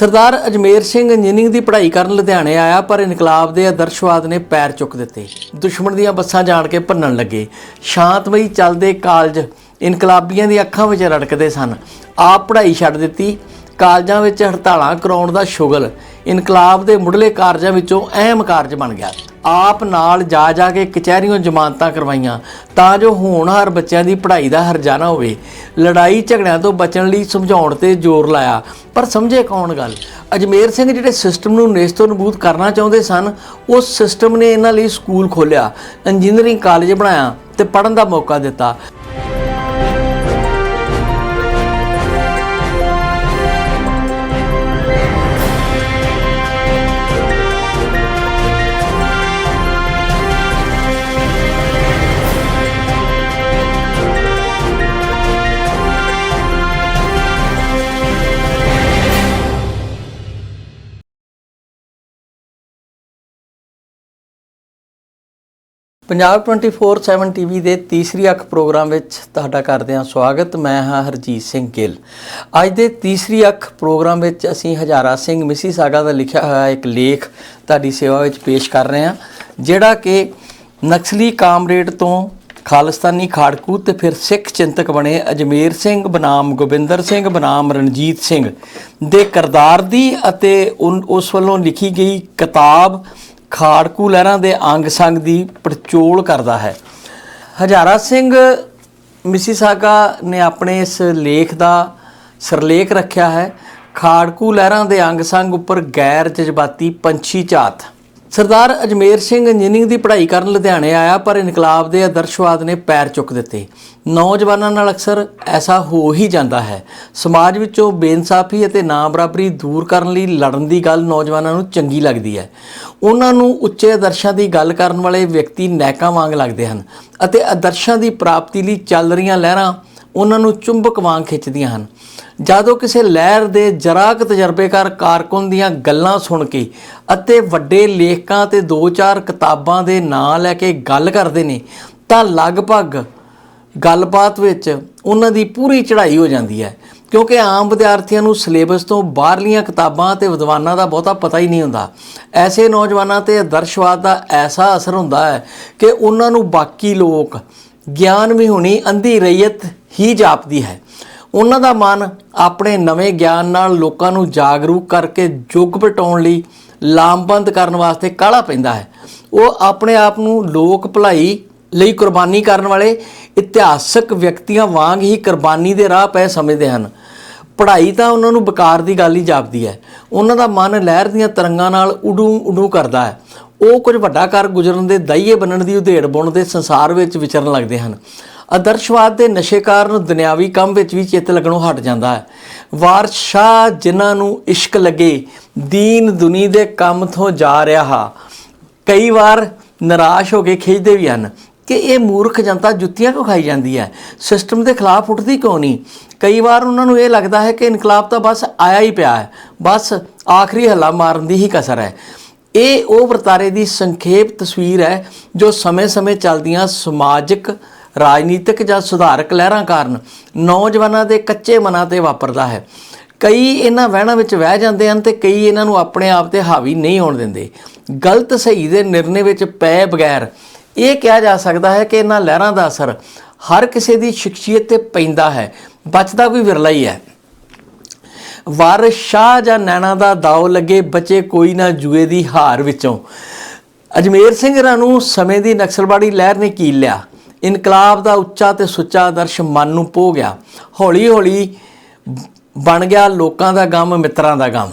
ਸਰਦਾਰ Ajmer Singh engineering ਦੀ ਪੜ੍ਹਾਈ ਕਰਨ ਲੁਧਿਆਣੇ ਆਇਆ, ਪਰ ਇਨਕਲਾਬ ਦੇ ਆਦਰਸ਼ਵਾਦ ਨੇ ਪੈਰ ਚੁੱਕ ਦਿੱਤੇ। ਦੁਸ਼ਮਣ ਦੀਆਂ ਬੱਸਾਂ ਜਾਣ ਕੇ ਭੰਨਣ ਲੱਗੇ। ਸ਼ਾਂਤਮਈ ਚੱਲਦੇ ਕਾਲਜ ਇਨਕਲਾਬੀਆਂ ਦੀ ਅੱਖਾਂ ਵਿੱਚ ਰੜਕਦੇ ਸਨ। ਆਪ ਪੜ੍ਹਾਈ ਛੱਡ ਦਿੱਤੀ। ਕਾਲਜਾਂ ਵਿੱਚ ਹੜਤਾਲਾਂ ਕਰਾਉਣ ਦਾ ਸ਼ੁਗਲ। ਇਨਕਲਾਬ ਦੇ ਮੁੱਢਲੇ ਕਾਰਜਾਂ ਵਿੱਚੋਂ ਅਹਿਮ ਕਾਰਜ ਬਣ ਗਿਆ। ਆਪ ਨਾਲ ਜਾ ਜਾ ਕੇ ਕਚਹਿਰੀਆਂ ਜ਼ਮਾਨਤਾਂ ਕਰਵਾਈਆਂ ਤਾਂ ਜੋ ਹੋਣਹਾਰ ਬੱਚਿਆਂ ਦੀ ਪੜ੍ਹਾਈ ਦਾ ਹਰਜਾਨਾ ਹੋਵੇ। ਲੜਾਈ ਝਗੜਿਆਂ ਤੋਂ ਬਚਣ ਲਈ ਸਮਝਾਉਣ ਤੇ ਜ਼ੋਰ ਲਾਇਆ। ਪਰ ਸਮਝੇ ਕੌਣ ਗੱਲ? ਅਜਮੇਰ ਸਿੰਘ ਜਿਹੜੇ ਸਿਸਟਮ ਨੂੰ ਨੇਸਤੋ ਨਬੂਦ ਕਰਨਾ ਚਾਹੁੰਦੇ ਸਨ, ਉਸ ਸਿਸਟਮ ਨੇ ਇਹਨਾਂ ਲਈ ਸਕੂਲ ਖੋਲ੍ਹਿਆ, ਇੰਜੀਨੀਅਰਿੰਗ ਕਾਲਜ ਬਣਾਇਆ ਤੇ ਪੜ੍ਹਨ ਦਾ ਮੌਕਾ ਦਿੱਤਾ। ਪੰਜਾਬ 24/7 ਟੀਵੀ ਦੇ ਤੀਸਰੀ ਅੱਖ ਪ੍ਰੋਗਰਾਮ ਵਿੱਚ ਤੁਹਾਡਾ ਕਰਦੇ ਹਾਂ ਸਵਾਗਤ। ਮੈਂ ਹਾਂ ਹਰਜੀਤ ਸਿੰਘ ਗਿੱਲ। ਅੱਜ ਦੇ ਤੀਸਰੀ ਅੱਖ ਪ੍ਰੋਗਰਾਮ ਵਿੱਚ ਅਸੀਂ ਹਜ਼ਾਰਾ ਸਿੰਘ ਮਿਸੀ ਸਾਗਾ ਦਾ ਲਿਖਿਆ ਹੋਇਆ ਇੱਕ ਲੇਖ ਤੁਹਾਡੀ ਸੇਵਾ ਵਿੱਚ ਪੇਸ਼ ਕਰ ਰਹੇ ਹਾਂ, ਜਿਹੜਾ ਕਿ ਨਕਸਲੀ ਕਾਮਰੇਡ ਤੋਂ ਖਾਲਿਸਤਾਨੀ ਖਾੜਕੂ ਤੇ ਫਿਰ ਸਿੱਖ ਚਿੰਤਕ ਬਣੇ ਅਜਮੇਰ ਸਿੰਘ, ਬਨਾਮ ਗੋਬਿੰਦਰ ਸਿੰਘ, ਬਨਾਮ ਰਣਜੀਤ ਸਿੰਘ ਦੇ ਕਰਦਾਰ ਦੀ ਅਤੇ ਉਨ- ਉਸ ਵੱਲੋਂ ਲਿਖੀ ਗਈ ਕਿਤਾਬ ਖਾੜਕੂ ਲਹਿਰਾਂ ਦੇ ਅੰਗ ਸੰਗ ਦੀ ਪੜਚੋਲ ਕਰਦਾ ਹੈ। ਹਜ਼ਾਰਾ ਸਿੰਘ ਮਿਸੀਸਾਗਾ ਨੇ ਆਪਣੇ ਇਸ ਲੇਖ ਦਾ ਸਿਰਲੇਖ ਰੱਖਿਆ ਹੈ। ਖਾੜਕੂ ਲਹਿਰਾਂ ਦੇ ਅੰਗ ਸੰਗ ਉੱਪਰ ਗੈਰ ਜਜ਼ਬਾਤੀ ਪੰਛੀ ਝਾਤ ਸਰਦਾਰ ਅਜਮੇਰ ਸਿੰਘ ਇੰਜੀਨੀਅਰਿੰਗ ਦੀ ਪੜ੍ਹਾਈ ਕਰਨ ਲੁਧਿਆਣੇ ਆਇਆ, ਪਰ ਇਨਕਲਾਬ ਦੇ ਆਦਰਸ਼ਵਾਦ ਨੇ ਪੈਰ ਚੁੱਕ ਦਿੱਤੇ। ਨੌਜਵਾਨਾਂ ਨਾਲ ਅਕਸਰ ਐਸਾ ਹੋ ਹੀ ਜਾਂਦਾ ਹੈ। ਸਮਾਜ ਵਿੱਚੋਂ ਬੇਇਨਸਾਫੀ ਅਤੇ ਨਾ ਬਰਾਬਰੀ ਦੂਰ ਕਰਨ ਲਈ ਲੜਨ ਦੀ ਗੱਲ ਨੌਜਵਾਨਾਂ ਨੂੰ ਚੰਗੀ ਲੱਗਦੀ ਹੈ। ਉਹਨਾਂ ਨੂੰ ਉੱਚੇ ਆਦਰਸ਼ਾਂ ਦੀ ਗੱਲ ਕਰਨ ਵਾਲੇ ਵਿਅਕਤੀ ਨੈਕਾਂ ਵਾਂਗ ਲੱਗਦੇ ਹਨ ਅਤੇ ਆਦਰਸ਼ਾਂ ਦੀ ਪ੍ਰਾਪਤੀ ਲਈ ਚੱਲ ਰਹੀਆਂ ਲਹਿਰਾਂ ਉਹਨਾਂ ਨੂੰ ਚੁੰਬਕ ਵਾਂਗ ਖਿੱਚਦੀਆਂ ਹਨ। ਜਦੋਂ ਕਿਸੇ ਲਹਿਰ ਦੇ ਜਰਾਕ ਤਜਰਬੇਕਾਰ ਕਾਰਕੁਨ ਦੀਆਂ ਗੱਲਾਂ ਸੁਣ ਕੇ ਅਤੇ ਵੱਡੇ ਲੇਖਕਾਂ ਤੇ ਦੋ ਚਾਰ ਕਿਤਾਬਾਂ ਦੇ ਨਾਂ ਲੈ ਕੇ ਗੱਲ ਕਰਦੇ ਨੇ, ਤਾਂ ਲਗਭਗ ਗੱਲਬਾਤ ਵਿੱਚ ਉਹਨਾਂ ਦੀ ਪੂਰੀ ਚੜ੍ਹਾਈ ਹੋ ਜਾਂਦੀ ਹੈ। ਕਿਉਂਕਿ ਆਮ ਵਿਦਿਆਰਥੀਆਂ ਨੂੰ ਸਿਲੇਬਸ ਤੋਂ ਬਾਹਰਲੀਆਂ ਕਿਤਾਬਾਂ ਤੇ ਵਿਦਵਾਨਾਂ ਦਾ ਬਹੁਤਾ ਪਤਾ ਹੀ ਨਹੀਂ ਹੁੰਦਾ। ਐਸੇ ਨੌਜਵਾਨਾਂ ਤੇ ਆਦਰਸ਼ਵਾਦ ਦਾ ਐਸਾ ਅਸਰ ਹੁੰਦਾ ਹੈ ਕਿ ਉਹਨਾਂ ਨੂੰ ਬਾਕੀ ਲੋਕ ਗਿਆਨ ਵਿਹੂਣੀ ਅੰਧੀ ਰਈਅਤ ਹੀ ਜਾਪਦੀ ਹੈ। ਉਹਨਾਂ ਦਾ ਮਨ ਆਪਣੇ ਨਵੇਂ ਗਿਆਨ ਨਾਲ ਲੋਕਾਂ ਨੂੰ ਜਾਗਰੂਕ ਕਰਕੇ ਯੁੱਗ ਪਟਾਉਣ ਲਈ ਲਾਮਬੰਦ ਕਰਨ ਵਾਸਤੇ ਕਾਹਲਾ ਪੈਂਦਾ ਹੈ। ਉਹ ਆਪਣੇ ਆਪ ਨੂੰ ਲੋਕ ਭਲਾਈ ਲਈ ਕੁਰਬਾਨੀ ਕਰਨ ਵਾਲੇ ਇਤਿਹਾਸਕ ਵਿਅਕਤੀਆਂ ਵਾਂਗ ਹੀ ਕੁਰਬਾਨੀ ਦੇ ਰਾਹ ਪਏ ਸਮਝਦੇ ਹਨ। ਪੜ੍ਹਾਈ ਤਾਂ ਉਹਨਾਂ ਨੂੰ ਬਕਾਰ ਦੀ ਗੱਲ ਹੀ ਜਾਪਦੀ ਹੈ। ਉਹਨਾਂ ਦਾ ਮਨ ਲਹਿਰ ਦੀਆਂ ਤਰੰਗਾਂ ਨਾਲ ਉਡੂ ਉਡੂ ਕਰਦਾ ਹੈ। ਉਹ ਕੁਝ ਵੱਡਾ ਕਰ ਗੁਜ਼ਰਨ ਦੇ ਦਾਈਏ ਬਣਨ ਦੀ ਉਧੇੜ ਬੁਣ ਦੇ ਸੰਸਾਰ ਵਿੱਚ ਵਿਚਰਨ ਲੱਗਦੇ ਹਨ। ਆਦਰਸ਼ਵਾਦ ਦੇ ਨਸ਼ੇ ਕਾਰਨ ਦੁਨਿਆਵੀ ਕੰਮ ਵਿੱਚ ਵੀ ਚਿੱਤ ਲੱਗਣੋਂ ਹਟ ਜਾਂਦਾ ਹੈ। ਵਾਰਸ਼ਾ ਜਿਨ੍ਹਾਂ ਨੂੰ ਇਸ਼ਕ ਲੱਗੇ, ਦੀਨ ਦੁਨੀ ਦੇ ਕੰਮ ਤੋਂ ਜਾ ਰਿਹਾ ਹਾ, ਕਈ ਵਾਰ ਨਿਰਾਸ਼ ਹੋ ਕੇ ਖਿੱਚਦੇ ਵੀ ਹਨ ਕਿ ਇਹ ਮੂਰਖ ਜਨਤਾ ਜੁੱਤੀਆਂ ਕਿਉਂ ਖਾਈ ਜਾਂਦੀ ਹੈ? ਸਿਸਟਮ ਦੇ ਖਿਲਾਫ ਉੱਠਦੀ ਕਿਉਂ ਨਹੀਂ? ਕਈ ਵਾਰ ਉਹਨਾਂ ਨੂੰ ਇਹ ਲੱਗਦਾ ਹੈ ਕਿ ਇਨਕਲਾਬ ਤਾਂ ਬਸ ਆਇਆ ਹੀ ਪਿਆ ਹੈ। ਬਸ ਆਖਰੀ ਹੱਲਾ ਮਾਰਨ ਦੀ ਹੀ ਕਸਰ ਹੈ। ਇਹ ਉਹ ਵਰਤਾਰੇ ਦੀ ਸੰਖੇਪ ਤਸਵੀਰ ਹੈ ਜੋ ਸਮੇਂ-ਸਮੇਂ ਚੱਲਦੀਆਂ ਸਮਾਜਿਕ, ਰਾਜਨੀਤਿਕ ਜਾਂ ਸੁਧਾਰਕ ਲਹਿਰਾਂ ਕਾਰਨ ਨੌਜਵਾਨਾਂ ਦੇ ਕੱਚੇ ਮਨਾਂ ਤੇ ਵਾਪਰਦਾ ਹੈ। ਕਈ ਇਹਨਾਂ ਵਹਿਣਾਂ ਵਿੱਚ ਵਹਿ ਜਾਂਦੇ ਹਨ ਤੇ ਕਈ ਇਹਨਾਂ ਨੂੰ ਆਪਣੇ ਆਪ ਤੇ ਹਾਵੀ ਨਹੀਂ ਹੋਣ ਦਿੰਦੇ। ਗਲਤ, ਸਹੀ ਦੇ ਨਿਰਣੇ ਵਿੱਚ ਪਏ ਬਗੈਰ ਇਹ ਕਿਹਾ ਜਾ ਸਕਦਾ ਹੈ ਕਿ ਇਹਨਾਂ ਲਹਿਰਾਂ ਦਾ ਅਸਰ ਹਰ ਕਿਸੇ ਦੀ ਸ਼ਖਸੀਅਤ ਤੇ ਪੈਂਦਾ ਹੈ। ਬਚਦਾ ਕੋਈ ਵਿਰਲਾ ਹੀ ਹੈ। ਵਾਰਿਸ ਸ਼ਾਹ ਜਾਂ ਨੈਣਾ ਦਾ ਦਾਉ ਲੱਗੇ ਬਚੇ ਕੋਈ ਨਾ ਜੂਏ ਦੀ ਹਾਰ ਵਿੱਚੋਂ। ਅਜਮੇਰ ਸਿੰਘ ਰਾਂ ਸਮੇਂ ਦੀ ਨਕਸਲਵਾੜੀ ਲਹਿਰ ਨੇ ਕੀ ਲਿਆ? ਇਨਕਲਾਬ ਦਾ ਉੱਚਾ ਤੇ ਸੁੱਚਾ ਆਦਰਸ਼ ਮਨ ਨੂੰ ਪੋ ਗਿਆ। ਹੌਲੀ ਹੌਲੀ ਬਣ ਗਿਆ ਲੋਕਾਂ ਦਾ ਗਮ, ਮਿੱਤਰਾਂ ਦਾ ਗਮ।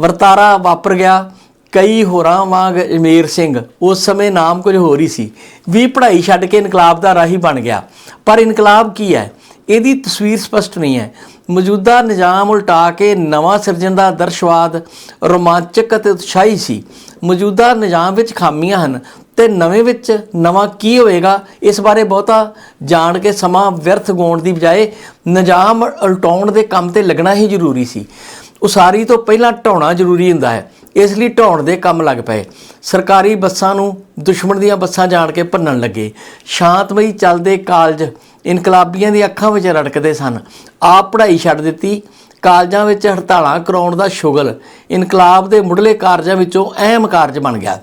ਵਰਤਾਰਾ ਵਾਪਰ ਗਿਆ। ਕਈ ਹੋਰਾਂ ਵਾਂਗ ਅਜਮੇਰ ਸਿੰਘ, ਉਸ ਸਮੇਂ ਨਾਮ ਕੁਝ ਹੋਰ ਹੀ ਸੀ। ਵੀ ਪੜ੍ਹਾਈ ਛੱਡ ਕੇ ਇਨਕਲਾਬ ਦਾ ਰਾਹੀ ਬਣ ਗਿਆ। ਪਰ ਇਨਕਲਾਬ ਕੀ ਹੈ? ਇਹਦੀ ਤਸਵੀਰ ਸਪਸ਼ਟ ਨਹੀਂ ਹੈ। ਮੌਜੂਦਾ ਨਿਜ਼ਾਮ ਉਲਟਾ ਕੇ ਨਵਾਂ ਸਿਰਜਣ ਦਾ ਆਦਰਸ਼ਵਾਦ ਰੋਮਾਂਚਕ ਅਤੇ ਉਤਸ਼ਾਹੀ ਸੀ। ਮੌਜੂਦਾ ਨਿਜ਼ਾਮ ਵਿੱਚ ਖਾਮੀਆਂ ਹਨ ਤੇ ਨਵੇਂ ਵਿੱਚ ਨਵਾਂ ਕੀ ਹੋਏਗਾ ਇਸ ਬਾਰੇ ਬਹੁਤਾ ਜਾਣ ਕੇ ਸਮਾਂ ਵਿਅਰਥ ਗਾਉਣ ਦੀ ਬਜਾਏ ਨਿਜ਼ਾਮ ਉਲਟਾਉਣ ਦੇ ਕੰਮ ਤੇ ਲੱਗਣਾ ਹੀ ਜ਼ਰੂਰੀ ਸੀ। ਉਸਾਰੀ ਤੋਂ ਪਹਿਲਾਂ ਢਾਉਣਾ ਜ਼ਰੂਰੀ ਹੁੰਦਾ ਹੈ, ਇਸ ਲਈ ਢਾਉਣ ਦੇ ਕੰਮ ਲੱਗ ਪਏ। ਸਰਕਾਰੀ ਬੱਸਾਂ ਨੂੰ ਦੁਸ਼ਮਣ ਦੀਆਂ ਬੱਸਾਂ ਜਾਣ ਕੇ ਭੰਨਣ ਲੱਗੇ। ਸ਼ਾਂਤਮਈ ਚੱਲਦੇ ਕਾਲਜ ਇਨਕਲਾਬੀਆਂ ਦੀ ਅੱਖਾਂ ਵਿੱਚ ਰੜਕਦੇ ਸਨ। ਆਪ ਪੜ੍ਹਾਈ ਛੱਡ ਦਿੱਤੀ। ਕਾਲਜਾਂ ਵਿੱਚ ਹੜਤਾਲਾਂ ਕਰਾਉਣ ਦਾ ਸ਼ੁਗਲ। ਇਨਕਲਾਬ ਦੇ ਮੁੱਢਲੇ ਕਾਰਜਾਂ ਵਿੱਚੋਂ ਅਹਿਮ ਕਾਰਜ ਬਣ ਗਿਆ।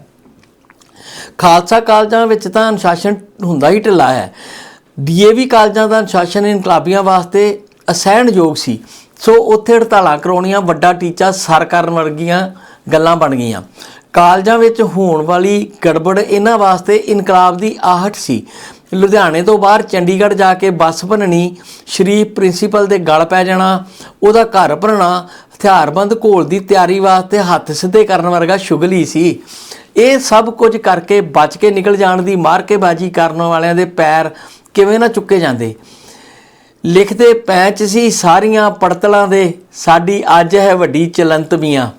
ਖਾਲਸਾ ਕਾਲਜਾਂ ਵਿੱਚ ਤਾਂ ਅਨੁਸ਼ਾਸਨ ਹੁੰਦਾ ਹੀ ਢਿੱਲਾ ਹੈ। ਡੀਏਵੀ ਕਾਲਜਾਂ ਦਾ ਅਨੁਸ਼ਾਸਨ ਇਨਕਲਾਬੀਆਂ ਵਾਸਤੇ ਅਸਹਿਣਯੋਗ ਸੀ। ਸੋ ਉੱਥੇ ਹੜਤਾਲਾਂ ਕਰਾਉਣੀਆਂ ਵੱਡਾ ਟੀਚਾ ਸਰ ਕਰਨ ਵਰਗੀਆਂ ਗੱਲਾਂ ਬਣ ਗਈਆਂ। ਕਾਲਜਾਂ ਵਿੱਚ ਹੋਣ ਵਾਲੀ ਗੜਬੜ ਇਹਨਾਂ ਵਾਸਤੇ ਇਨਕਲਾਬ ਦੀ ਆਹਟ ਸੀ। ਲੁਧਿਆਣੇ ਤੋਂ ਬਾਹਰ ਚੰਡੀਗੜ੍ਹ ਜਾ ਕੇ ਬੱਸ ਭੰਨਣੀ ਸ਼ਰੀਫ ਪ੍ਰਿੰਸੀਪਲ ਦੇ ਗਲ ਪੈ ਜਾਣਾ, ਉਹਦਾ ਘਰ ਭਰਨਾ ਹਥਿਆਰਬੰਦ ਘੋਲ ਦੀ ਤਿਆਰੀ ਵਾਸਤੇ ਹੱਥ ਸਿੱਧੇ ਕਰਨ ਵਰਗਾ ਸ਼ੁਗਲ ਹੀ ਸੀ। ਇਹ ਸਭ ਕੁਝ ਕਰਕੇ ਬਚ ਕੇ ਨਿਕਲ ਜਾਣ ਦੀ ਮਾਰਕੇਬਾਜ਼ੀ ਕਰਨ ਵਾਲਿਆਂ ਦੇ ਪੈਰ ਕਿਵੇਂ ਨਾ ਚੁੱਕੇ ਜਾਂਦੇ। ਲਿਖਦੇ ਪੈਂਚ ਸੀ, ਸਾਰੀਆਂ ਪੜਤਲਾਂ ਦੇ, ਸਾਡੀ ਅੱਜ ਹੈ ਵੱਡੀ ਚਲੰਤ ਮੀਆਂ।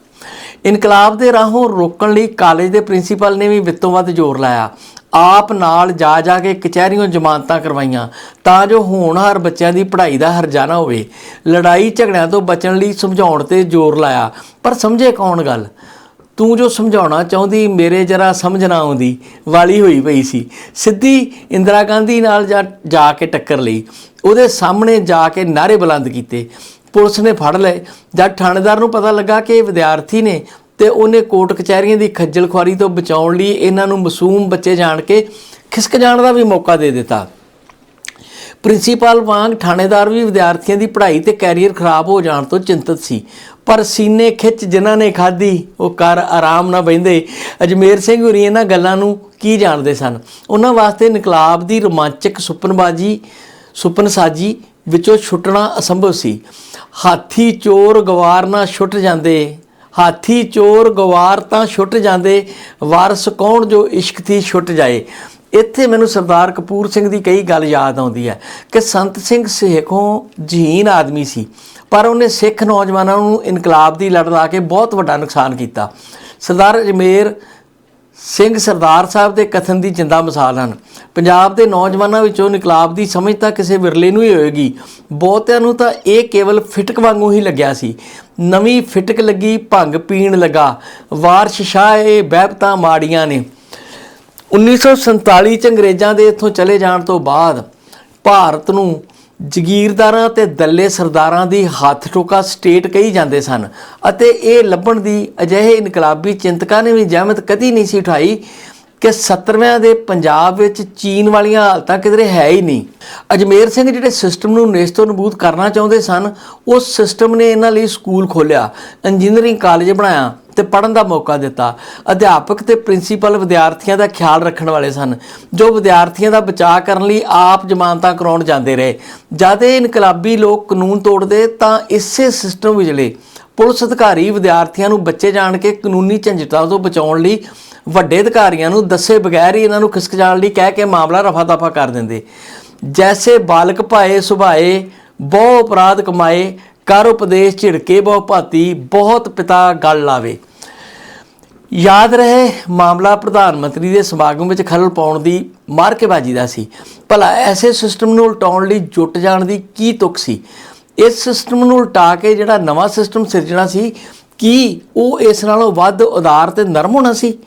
ਇਨਕਲਾਬ ਦੇ ਰਾਹੋਂ ਰੋਕਣ ਲਈ ਕਾਲਜ ਦੇ ਪ੍ਰਿੰਸੀਪਲ ਨੇ ਵੀ ਵਿੱਤੋਂ ਵੱਧ ਜ਼ੋਰ ਲਾਇਆ। ਆਪ ਨਾਲ ਜਾ ਜਾ ਕੇ ਕਚਹਿਰੀਆਂ ਜ਼ਮਾਨਤਾਂ ਕਰਵਾਈਆਂ, ਤਾਂ ਜੋ ਹੋਣਹਾਰ ਬੱਚਿਆਂ ਦੀ ਪੜ੍ਹਾਈ ਦਾ ਹਰਜਾਨਾ ਹੋਵੇ। ਲੜਾਈ ਝਗੜਿਆਂ ਤੋਂ ਬਚਣ ਲਈ ਸਮਝਾਉਣ ਤੇ ਜ਼ੋਰ ਲਾਇਆ। ਪਰ ਸਮਝੇ ਕੌਣ ਗੱਲ? ਤੂੰ ਜੋ ਸਮਝਾਉਣਾ ਚਾਹੁੰਦੀ, ਮੇਰੇ ਜਰਾ ਸਮਝ ਨਾ ਆਉਂਦੀ, ਵਾਲੀ ਹੋਈ ਪਈ ਸੀ। ਸਿੱਧੀ ਇੰਦਰਾ ਗਾਂਧੀ ਨਾਲ ਜਾ ਕੇ ਟੱਕਰ ਲਈ। ਉਹਦੇ ਸਾਹਮਣੇ ਜਾ ਕੇ ਨਾਰੇ ਬੁਲੰਦ ਕੀਤੇ। ਪੁਲਿਸ ਨੇ ਫੜ ਲਏ। ਜਦ ਥਾਣੇਦਾਰ ਨੂੰ ਪਤਾ ਲੱਗਾ ਕਿ ਇਹ ਵਿਦਿਆਰਥੀ ਨੇ ਤੇ ਉਹਨੇ ਕੋਰਟ ਕਚਹਿਰੀਆਂ ਦੀ ਖੱਜਲ ਖੁਆਰੀ ਤੋਂ ਬਚਾਉਣ ਲਈ ਇਹਨਾਂ ਨੂੰ ਮਾਸੂਮ ਬੱਚੇ ਜਾਣ ਕੇ ਖਿਸਕ ਜਾਣ ਦਾ ਵੀ ਮੌਕਾ ਦੇ ਦਿੱਤਾ। ਪ੍ਰਿੰਸੀਪਲ ਵਾਂਗ ਥਾਣੇਦਾਰ ਵੀ ਵਿਦਿਆਰਥੀਆਂ ਦੀ ਪੜ੍ਹਾਈ ਤੇ ਕੈਰੀਅਰ ਖਰਾਬ ਹੋ ਜਾਣ ਤੋਂ ਚਿੰਤਤ ਸੀ। ਪਰ ਸੀਨੇ ਖਿੱਚ ਜਿਨ੍ਹਾਂ ਨੇ ਖਾਧੀ, ਉਹ ਕਰ ਆਰਾਮ ਨਾ ਬੈੰਦੇ ਅਜਮੇਰ ਸਿੰਘ ਹੁਰੀ ਇਹਨਾਂ ਗੱਲਾਂ ਨੂੰ ਕੀ ਜਾਣਦੇ ਸਨ? ਉਹਨਾਂ ਵਾਸਤੇ ਇਨਕਲਾਬ ਦੀ ਰੋਮਾਂਚਕ ਸੁਪਨਬਾਜੀ, ਸੁਪਨਸਾਜੀ ਵਿੱਚੋਂ ਛੁੱਟਣਾ ਅਸੰਭਵ ਸੀ। ਹਾਥੀ ਚੋਰ ਗਵਾਰ ਨਾਲ ਛੁੱਟ ਜਾਂਦੇ ਹਾਥੀ ਚੋਰ ਗਵਾਰ ਤਾਂ ਛੁੱਟ ਜਾਂਦੇ, ਵਾਰਸ ਕੌਣ ਜੋ ਇਸ਼ਕ ਦੀ ਛੁੱਟ ਜਾਏ? ਇੱਥੇ ਮੈਨੂੰ ਸਰਦਾਰ ਕਪੂਰ ਸਿੰਘ ਦੀ ਕਈ ਗੱਲ ਯਾਦ ਆਉਂਦੀ ਹੈ ਕਿ ਸੰਤ ਸਿੰਘ ਸੇਖੋਂ ਜਹੀਨ ਆਦਮੀ ਸੀ, ਪਰ ਉਹਨੇ ਸਿੱਖ ਨੌਜਵਾਨਾਂ ਨੂੰ ਇਨਕਲਾਬ ਦੀ ਲੜ ਲਾ ਕੇ ਬਹੁਤ ਵੱਡਾ ਨੁਕਸਾਨ ਕੀਤਾ। ਸਰਦਾਰ ਅਜਮੇਰ ਸਿੰਘ ਸਰਦਾਰ ਸਾਹਿਬ ਦੇ ਕਥਨ ਦੀ ਜਿੰਦਾ ਮਿਸਾਲ ਹਨ। ਪੰਜਾਬ ਦੇ ਨੌਜਵਾਨਾਂ ਵਿੱਚੋਂ ਇਨਕਲਾਬ ਦੀ ਸਮਝ ਤਾਂ ਕਿਸੇ ਵਿਰਲੇ ਨੂੰ ਹੀ ਹੋਏਗੀ। ਬਹੁਤਿਆਂ ਨੂੰ ਤਾਂ ਇਹ ਕੇਵਲ ਫਿਟਕ ਵਾਂਗੂ ਹੀ ਲੱਗਿਆ ਸੀ। ਨਵੀਂ ਫਿਟਕ ਲੱਗੀ, ਭੰਗ ਪੀਣ ਲੱਗਾ। ਵਾਰਸ਼ ਸ਼ਾਹ ਇਹ ਬਹਿਬਤਾਂ ਮਾੜੀਆਂ ਨੇ। 1947 ਚ ਅੰਗਰੇਜ਼ਾਂ ਦੇ ਇੱਥੋਂ ਚਲੇ ਜਾਣ ਤੋਂ ਬਾਅਦ ਭਾਰਤ ਨੂੰ ਜ਼ਗੀਰਦਾਰਾਂ ਤੇ ਦੱਲੇ ਸਰਦਾਰਾਂ ਦੀ ਹੱਥ ਟੋਕਾ ਸਟੇਟ ਕਹੀ ਜਾਂਦੇ ਸਨ ਅਤੇ ਇਹ ਲੱਭਣ ਦੀ ਅਜਿਹੇ ਇਨਕਲਾਬੀ ਚਿੰਤਕਾਂ ਨੇ ਵੀ ਜ਼ਹਿਮਤ ਕਦੀ ਨਹੀਂ ਸੀ ਉਠਾਈ। ਕਿ 70ਵਿਆਂ ਦੇ ਪੰਜਾਬ ਵਿੱਚ ਚੀਨ ਵਾਲੀਆਂ ਹਾਲਤਾਂ ਕਿਧਰੇ ਹੈ ਹੀ ਨਹੀਂ। ਅਜਮੇਰ ਸਿੰਘ ਜਿਹੜੇ ਸਿਸਟਮ ਨੂੰ ਨੇਸਤੋ ਨਬੂਦ ਕਰਨਾ ਚਾਹੁੰਦੇ ਸਨ, ਉਸ ਸਿਸਟਮ ਨੇ ਇਹਨਾਂ ਲਈ ਸਕੂਲ ਖੋਲ੍ਹਿਆ, ਇੰਜੀਨੀਅਰਿੰਗ ਕਾਲਜ ਬਣਾਇਆ ਤੇ ਪੜਨ ਦਾ ਮੌਕਾ ਦਿੱਤਾ। ਅਧਿਆਪਕ ਤੇ ਪ੍ਰਿੰਸੀਪਲ ਵਿਦਿਆਰਥੀਆਂ ਦਾ ਖਿਆਲ ਰੱਖਣ ਵਾਲੇ ਸਨ, ਜੋ ਵਿਦਿਆਰਥੀਆਂ ਦਾ ਬਚਾਅ ਕਰਨ ਲਈ ਆਪ ਜ਼ਮਾਨਤਾਂ ਕਰਾਉਣ ਜਾਂਦੇ ਰਹੇ। ਜਦ ਇਹ ਇਨਕਲਾਬੀ ਲੋਕ ਕਾਨੂੰਨ ਤੋੜਦੇ, ਤਾਂ ਇਸੇ ਸਿਸਟਮ ਵਿਚਲੇ ਪੁਲਿਸ ਅਧਿਕਾਰੀ ਵਿਦਿਆਰਥੀਆਂ ਨੂੰ ਬੱਚੇ ਜਾਣ ਕੇ ਕਾਨੂੰਨੀ ਝੰਜਟਾਂ ਤੋਂ ਬਚਾਉਣ ਲਈ ਵੱਡੇ ਅਧਿਕਾਰੀਆਂ ਨੂੰ ਦੱਸੇ ਬਗੈਰ ਹੀ ਇਹਨਾਂ ਨੂੰ ਖਿਸਕ ਜਾਣ ਲਈ ਕਹਿ ਕੇ ਮਾਮਲਾ ਰਫਾ ਦਫਾ ਕਰ ਦਿੰਦੇ। ਜੈਸੇ ਬਾਲਕ ਭਾਏ, ਸੁਭਾਏ, ਬਹੁ ਅਪਰਾਧ ਕਮਾਏ, ਕਰ ਉਪਦੇਸ਼ ਝਿੜਕੇ, ਬਹੁ ਭਾਤੀ, ਬਹੁਤ ਪਿਤਾ ਗੱਲ ਲਾਵੇ। ਯਾਦ ਰਹੇ, ਮਾਮਲਾ ਪ੍ਰਧਾਨ ਮੰਤਰੀ ਦੇ ਸਮਾਗਮ ਵਿੱਚ ਖਲਲ ਪਾਉਣ ਦੀ ਮਾਰਕੇਬਾਜ਼ੀ ਦਾ ਸੀ। ਭਲਾ ਐਸੇ ਸਿਸਟਮ ਨੂੰ ਉਲਟਾਉਣ ਲਈ ਜੁਟ ਜਾਣ ਦੀ ਕੀ ਤੁਕ ਸੀ? ਇਸ ਸਿਸਟਮ ਨੂੰ ਉਲਟਾ ਕੇ ਜਿਹੜਾ ਨਵਾਂ ਸਿਸਟਮ ਸਿਰਜਣਾ ਸੀ, ਕੀ ਉਹ ਇਸ ਨਾਲੋਂ ਵੱਧ ਉਦਾਰ ਤੇ ਨਰਮ ਹੋਣਾ ਸੀ?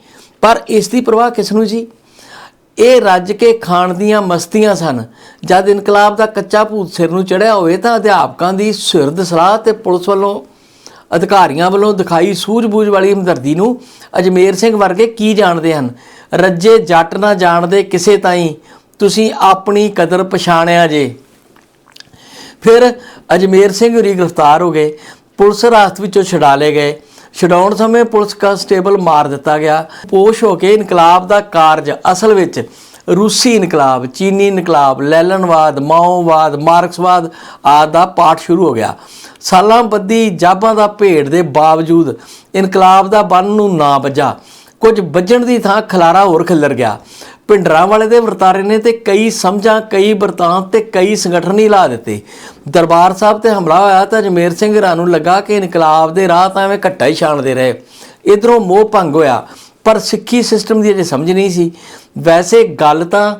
ਪਰ ਇਸ ਦੀ ਪਰਵਾਹ ਕਿਸ ਨੂੰ ਸੀ ਇਹ ਰੱਜ ਕੇ ਖਾਣ ਦੀਆਂ ਮਸਤੀਆਂ ਸਨ। ਜਦ ਇਨਕਲਾਬ ਦਾ ਕੱਚਾ ਭੂਤ ਸਿਰ ਨੂੰ ਚੜਿਆ ਹੋਵੇ ਤਾਂ ਅਧਿਆਪਕਾਂ ਦੀ ਸਿਰਦ ਸਲਾਹ ਤੇ ਪੁਲਿਸ ਵੱਲੋਂ ਅਧਿਕਾਰੀਆਂ ਵੱਲੋਂ ਦਿਖਾਈ ਸੂਝ-ਬੂਝ ਵਾਲੀ ਹਮਦਰਦੀ ਨੂੰ ਅਜਮੇਰ ਸਿੰਘ ਵਰਗੇ ਕੀ ਜਾਣਦੇ ਹਨ? ਰੱਜੇ ਜੱਟ ਨਾ ਜਾਣਦੇ ਕਿਸੇ ਤਾਈਂ। ਤੁਸੀਂ ਆਪਣੀ ਕਦਰ ਪਛਾਣਿਆ ਜੇ। ਫਿਰ ਅਜਮੇਰ ਸਿੰਘ ਹੋਰੀ ਗ੍ਰਿਫਤਾਰ ਹੋ ਗਏ। ਪੁਲਿਸ ਰਾਸਤ ਵਿੱਚੋਂ ਛਡਾ ਲਏ ਗਏ। ਛਡਾਉਣ ਸਮੇਂ ਪੁਲਿਸ ਕਾਂਸਟੇਬਲ ਮਾਰ ਦਿੱਤਾ ਗਿਆ। ਪੋਸ਼ ਹੋ ਕੇ ਇਨਕਲਾਬ ਦਾ ਕਾਰਜ ਅਸਲ ਵਿੱਚ ਰੂਸੀ ਇਨਕਲਾਬ, ਚੀਨੀ ਇਨਕਲਾਬ, ਲੈਲਨਵਾਦ, ਮਾਓਵਾਦ, ਮਾਰਕਸਵਾਦ ਆਦਿ ਦਾ ਪਾਠ ਸ਼ੁਰੂ ਹੋ ਗਿਆ। ਸਾਲਾਂ ਬੱਦੀ ਜਾਬਾਂ ਦਾ ਭੇੜ ਦੇ ਬਾਵਜੂਦ ਇਨਕਲਾਬ ਦਾ ਬੰਨ ਨੂੰ ਨਾ ਵੱਜਾ। ਕੁਝ ਵੱਜਣ ਦੀ ਥਾਂ ਖਲਾਰਾ ਹੋਰ ਖਿਲਰ ਗਿਆ। ਪਿੰਡਰਾਂ ਵਾਲੇ ਦੇ ਵਰਤਾਰੇ ਨੇ ਤੇ ਕਈ ਸਮਝਾਂ, ਕਈ ਵਰਤਾਂਤ ਤੇ ਕਈ ਸੰਗਠਨ ਹੀ ਲਾ ਦਿੱਤੇ। ਦਰਬਾਰ ਸਾਹਿਬ ਤੇ ਹਮਲਾ ਹੋਇਆ ਤਾਂ ਜਮੇਰ ਸਿੰਘ ਰਾਂ ਨੂੰ ਲੱਗਾ ਕਿ ਇਨਕਲਾਬ ਦੇ ਰਾਹ ਤਾਂ ਐਵੇਂ ਘੱਟਾ ਹੀ ਛਾਣਦੇ ਰਹੇ। ਇਧਰੋਂ ਮੋਹ ਭੰਗ ਹੋਇਆ, ਪਰ ਸਿੱਖੀ ਸਿਸਟਮ ਦੀ ਅਜੇ ਸਮਝ ਨਹੀਂ ਸੀ। ਵੈਸੇ ਗੱਲ ਤਾਂ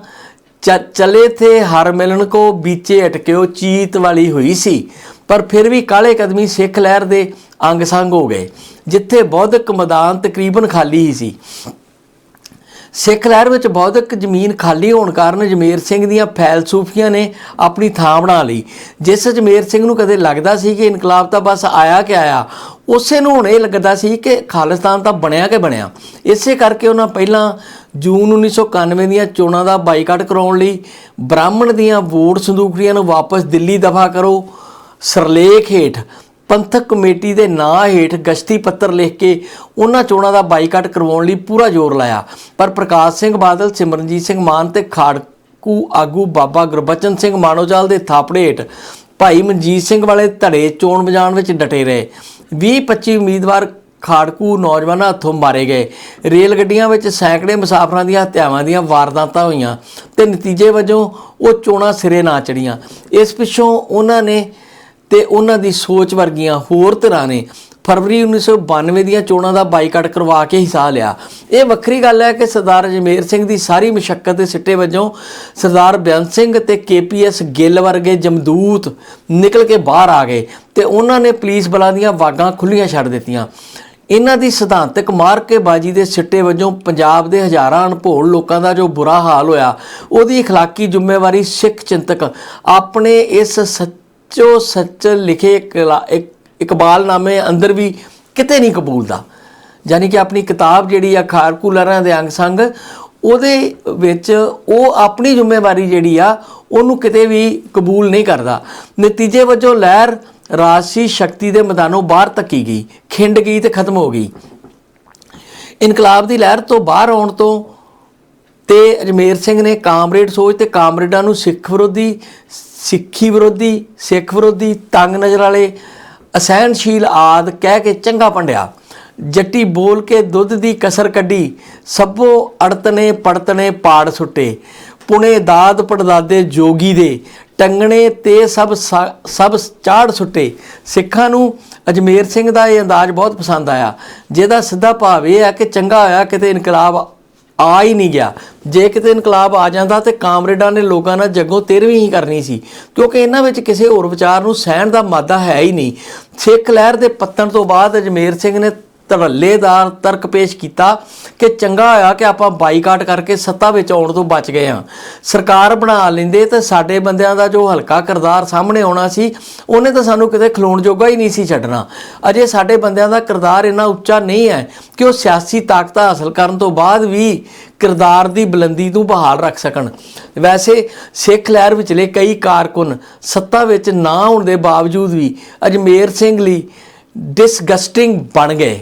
ਚ- ਚਲੇ ਥੇ ਹਰ ਮਿਲਣ ਕੋ ਬੀਚੇ ਅਟਕਿਓ ਚੀਤ ਵਾਲੀ ਹੋਈ ਸੀ, ਪਰ ਫਿਰ ਵੀ ਕਾਲੇ ਕਦਮੀ ਸਿੱਖ ਲਹਿਰ ਦੇ ਅੰਗ ਸੰਗ ਹੋ ਗਏ, ਜਿੱਥੇ ਬੌਧਿਕ ਮੈਦਾਨ ਤਕਰੀਬਨ ਖਾਲੀ ਹੀ ਸੀ। ਸਿੱਖ ਲਹਿਰ ਵਿੱਚ ਬੌਧਿਕ ਜ਼ਮੀਨ ਖਾਲੀ ਹੋਣ ਕਾਰਨ ਜਮੇਰ ਸਿੰਘ ਦੀਆਂ ਫੈਲਸੂਫੀਆਂ ਨੇ ਆਪਣੀ ਥਾਂ ਬਣਾ ਲਈ। ਜਿਸ ਜਮੇਰ ਸਿੰਘ ਨੂੰ ਕਦੇ ਲੱਗਦਾ ਸੀ ਕਿ ਇਨਕਲਾਬ ਤਾਂ ਬਸ ਆਇਆ ਕਿ ਆਇਆ, ਉਸੇ ਨੂੰ ਹੁਣ ਇਹ ਲੱਗਦਾ ਸੀ ਕਿ ਖਾਲਿਸਤਾਨ ਤਾਂ ਬਣਿਆ ਕਿ ਬਣਿਆ। ਇਸੇ ਕਰਕੇ ਉਹਨਾਂ ਪਹਿਲਾਂ ਜੂਨ 1991 ਦੀਆਂ ਚੋਣਾਂ ਦਾ ਬਾਈਕਾਟ ਕਰਾਉਣ ਲਈ ਬ੍ਰਾਹਮਣ ਦੀਆਂ ਵੋਟ ਸੰਦੂਕੜੀਆਂ ਨੂੰ ਵਾਪਸ ਦਿੱਲੀ ਦਫਾ ਕਰੋ। ਸਰਲੇਖ ਹੇਠ ਪੰਥਕ ਕਮੇਟੀ ਦੇ ਨਾਂ ਹੇਠ ਗਸ਼ਤੀ ਪੱਤਰ ਲਿਖ ਕੇ ਉਹਨਾਂ ਚੋਣਾਂ ਦਾ ਬਾਈਕਾਟ ਕਰਵਾਉਣ ਲਈ ਪੂਰਾ ਜ਼ੋਰ ਲਾਇਆ। ਪਰ ਪ੍ਰਕਾਸ਼ ਸਿੰਘ ਬਾਦਲ, ਸਿਮਰਨਜੀਤ ਸਿੰਘ ਮਾਨ ਤੇ ਖਾੜਕੂ ਆਗੂ ਬਾਬਾ ਗੁਰਬਚਨ ਸਿੰਘ ਮਾਨੋਜਾਲ ਦੇ ਥਾਪੜੇ ਹੇਠ ਭਾਈ ਮਨਜੀਤ ਸਿੰਘ ਵਾਲੇ ਧੜੇ ਚੋਣ ਬਜਾਣ ਵਿੱਚ ਡਟੇ ਰਹੇ। 20-25 ਉਮੀਦਵਾਰ ਖਾੜਕੂ ਨੌਜਵਾਨਾਂ ਹੱਥੋਂ ਮਾਰੇ ਗਏ। ਰੇਲ ਗੱਡੀਆਂ ਵਿੱਚ ਸੈਂਕੜੇ ਮੁਸਾਫਰਾਂ ਦੀਆਂ ਹੱਤਿਆਵਾਂ ਦੀਆਂ ਵਾਰਦਾਤਾਂ ਹੋਈਆਂ ਤੇ ਨਤੀਜੇ ਵਜੋਂ ਉਹ ਚੋਣਾਂ ਸਿਰੇ ਨਾ ਚੜੀਆਂ ਇਸ ਪਿੱਛੋਂ ਉਹਨਾਂ ਨੇ ਤੇ ਉਹਨਾਂ ਦੀ ਸੋਚ ਵਰਗੀਆਂ ਹੋਰ ਧਿਰਾਂ ਨੇ ਫਰਵਰੀ 1992 ਦੀਆਂ ਚੋਣਾਂ ਦਾ ਬਾਈਕਾਟ ਕਰਵਾ ਕੇ ਹਿੱਸਾ ਲਿਆ ਇਹ ਵੱਖਰੀ ਗੱਲ ਹੈ ਕਿ ਸਰਦਾਰ ਜਮੇਰ ਸਿੰਘ ਦੀ ਸਾਰੀ ਮੁਸ਼ਕਲ ਦੇ ਸਿੱਟੇ ਵਜੋਂ ਸਰਦਾਰ ਬੇਅੰਤ ਸਿੰਘ ਤੇ ਕੇਪੀਐਸ ਗਿੱਲ ਵਰਗੇ ਜਮਦੂਤ ਨਿਕਲ ਕੇ ਬਾਹਰ ਆ ਗਏ ਤੇ ਉਹਨਾਂ ਨੇ ਪੁਲਿਸ ਬਲਾਂ ਦੀਆਂ ਵਾਗਾਂ ਖੁੱਲੀਆਂ ਛੱਡ ਦਿੱਤੀਆਂ ਇਹਨਾਂ ਦੀ ਸਿਧਾਂਤਕ ਮਾਰਕੇਬਾਜ਼ੀ ਦੇ ਸਿੱਟੇ ਵਜੋਂ ਪੰਜਾਬ ਦੇ ਹਜ਼ਾਰਾਂ ਅਣਭੋਲ ਲੋਕਾਂ ਦਾ ਜੋ ਬੁਰਾ ਹਾਲ ਹੋਇਆ ਉਹਦੀ اخلاقی ਜ਼ਿੰਮੇਵਾਰੀ ਸਿੱਖ ਚਿੰਤਕ ਆਪਣੇ ਇਸ ਸੱਚੋ ਸੱਚ ਲਿਖੇ ਇਕਲਾ- ਇਕ- ਇਕਬਾਲਨਾਮੇ ਅੰਦਰ ਵੀ ਕਿਤੇ ਨਹੀਂ ਕਬੂਲਦਾ। ਯਾਨੀ ਕਿ ਆਪਣੀ ਕਿਤਾਬ ਜਿਹੜੀ ਆ ਖਾਰਕੂ ਲਹਿਰਾਂ ਦੇ ਅੰਗ ਸੰਗ, ਉਹਦੇ ਵਿੱਚ ਉਹ ਆਪਣੀ ਜ਼ਿੰਮੇਵਾਰੀ ਜਿਹੜੀ ਆ, ਉਹਨੂੰ ਕਿਤੇ ਵੀ ਕਬੂਲ ਨਹੀਂ ਕਰਦਾ। ਨਤੀਜੇ ਵਜੋਂ ਲਹਿਰ ਰਾਜਸੀ ਸ਼ਕਤੀ ਦੇ ਮੈਦਾਨੋਂ ਬਾਹਰ ਧੱਕੀ ਗਈ, ਖਿੰਡ ਗਈ ਤੇ ਖਤਮ ਹੋ ਗਈ। ਇਨਕਲਾਬ ਦੀ ਲਹਿਰ ਤੋਂ ਬਾਹਰ ਆਉਣ ਤੋਂ ਤੇ ਅਜਮੇਰ ਸਿੰਘ ਨੇ ਕਾਮਰੇਡ ਸੋਚ ਤੇ ਕਾਮਰੇਡਾਂ ਨੂੰ ਸਿੱਖ ਵਿਰੋਧੀ ਸਿੱਖੀ ਵਿਰੋਧੀ, ਸਿੱਖ ਵਿਰੋਧੀ, ਤੰਗ ਨਜ਼ਰ ਵਾਲੇ, ਅਸਹਿਣਸ਼ੀਲ ਆਦ ਕਹਿ ਕੇ ਚੰਗਾ ਪੰਡਿਆ। ਜੱਟੀ ਬੋਲ ਕੇ ਦੁੱਧ ਦੀ ਕਸਰ ਕੱਢੀ, ਸਭੋ ਅੜਤਨੇ ਪੜਤਨੇ ਪਾੜ ਸੁੱਟੇ। ਪੁਣੇ ਦਾਦ ਪੜਦਾਦੇ ਜੋਗੀ ਦੇ, ਟੰਗਣੇ ਤੇ ਸਭ ਸਾ- ਸਭ ਚਾੜ ਸੁੱਟੇ। ਸਿੱਖਾਂ ਨੂੰ ਅਜਮੇਰ ਸਿੰਘ ਦਾ ਇਹ ਅੰਦਾਜ਼ ਬਹੁਤ ਪਸੰਦ ਆਇਆ। ਜਿਹਦਾ ਸਿੱਧਾ ਭਾਵ ਇਹ ਹੈ ਕਿ ਚੰਗਾ ਹੋਇਆ ਕਿਤੇ ਇਨਕਲਾਬ ਆ ਹੀ ਨਹੀਂ ਗਿਆ। ਜੇ ਕਿਤੇ ਇਨਕਲਾਬ ਆ ਜਾਂਦਾ ਤੇ ਕਾਮਰੇਡਾਂ ਨੇ ਲੋਕਾਂ ਨਾਲ ਜੱਗੋਂ ਤੇਰਵੀਂ ਹੀ ਕਰਨੀ ਸੀ, ਕਿਉਂਕਿ ਇਹਨਾਂ ਵਿੱਚ ਕਿਸੇ ਹੋਰ ਵਿਚਾਰ ਨੂੰ ਸਹਿਣ ਦਾ ਮਾਦਾ ਹੈ ਹੀ ਨਹੀਂ। ਸਿੱਖ ਲਹਿਰ ਦੇ ਪੱਤਣ ਤੋਂ ਬਾਅਦ ਅਜਮੇਰ ਸਿੰਘ ਨੇ ਧੜੱਲੇਦਾਰ ਤਰਕ ਪੇਸ਼ ਕੀਤਾ ਕਿ ਚੰਗਾ ਹੋਇਆ ਕਿ ਆਪਾਂ ਬਾਈਕਾਟ ਕਰਕੇ ਸੱਤਾ ਵਿੱਚ ਆਉਣ ਤੋਂ ਬਚ ਗਏ ਹਾਂ। ਸਰਕਾਰ ਬਣਾ ਲੈਂਦੇ ਤੇ ਸਾਡੇ ਬੰਦਿਆਂ ਦਾ ਜੋ ਹਲਕਾ ਕਿਰਦਾਰ ਸਾਹਮਣੇ ਆਉਣਾ ਸੀ, ਉਹਨੇ ਤਾਂ ਸਾਨੂੰ ਕਿਤੇ ਖਲੋਣ ਜੋਗਾ ਹੀ ਨਹੀਂ ਸੀ ਛੱਡਣਾ। ਅਜੇ ਸਾਡੇ ਬੰਦਿਆਂ ਦਾ ਕਿਰਦਾਰ ਇੰਨਾ ਉੱਚਾ ਨਹੀਂ ਹੈ ਕਿ ਉਹ ਸਿਆਸੀ ਤਾਕਤਾਂ ਹਾਸਲ ਕਰਨ ਤੋਂ ਬਾਅਦ ਵੀ ਕਿਰਦਾਰ ਦੀ ਬੁਲੰਦੀ ਨੂੰ ਬਹਾਲ ਰੱਖ ਸਕਣ। ਵੈਸੇ ਸਿੱਖ ਲਹਿਰ ਵਿਚਲੇ ਕਈ ਕਾਰਕੁਨ ਸੱਤਾ ਵਿੱਚ ਨਾ ਹੋਣ ਦੇ ਬਾਵਜੂਦ ਵੀ ਅਜਮੇਰ ਸਿੰਘ ਲਈ ਡਿਸਗਸਟਿੰਗ ਬਣ ਗਏ।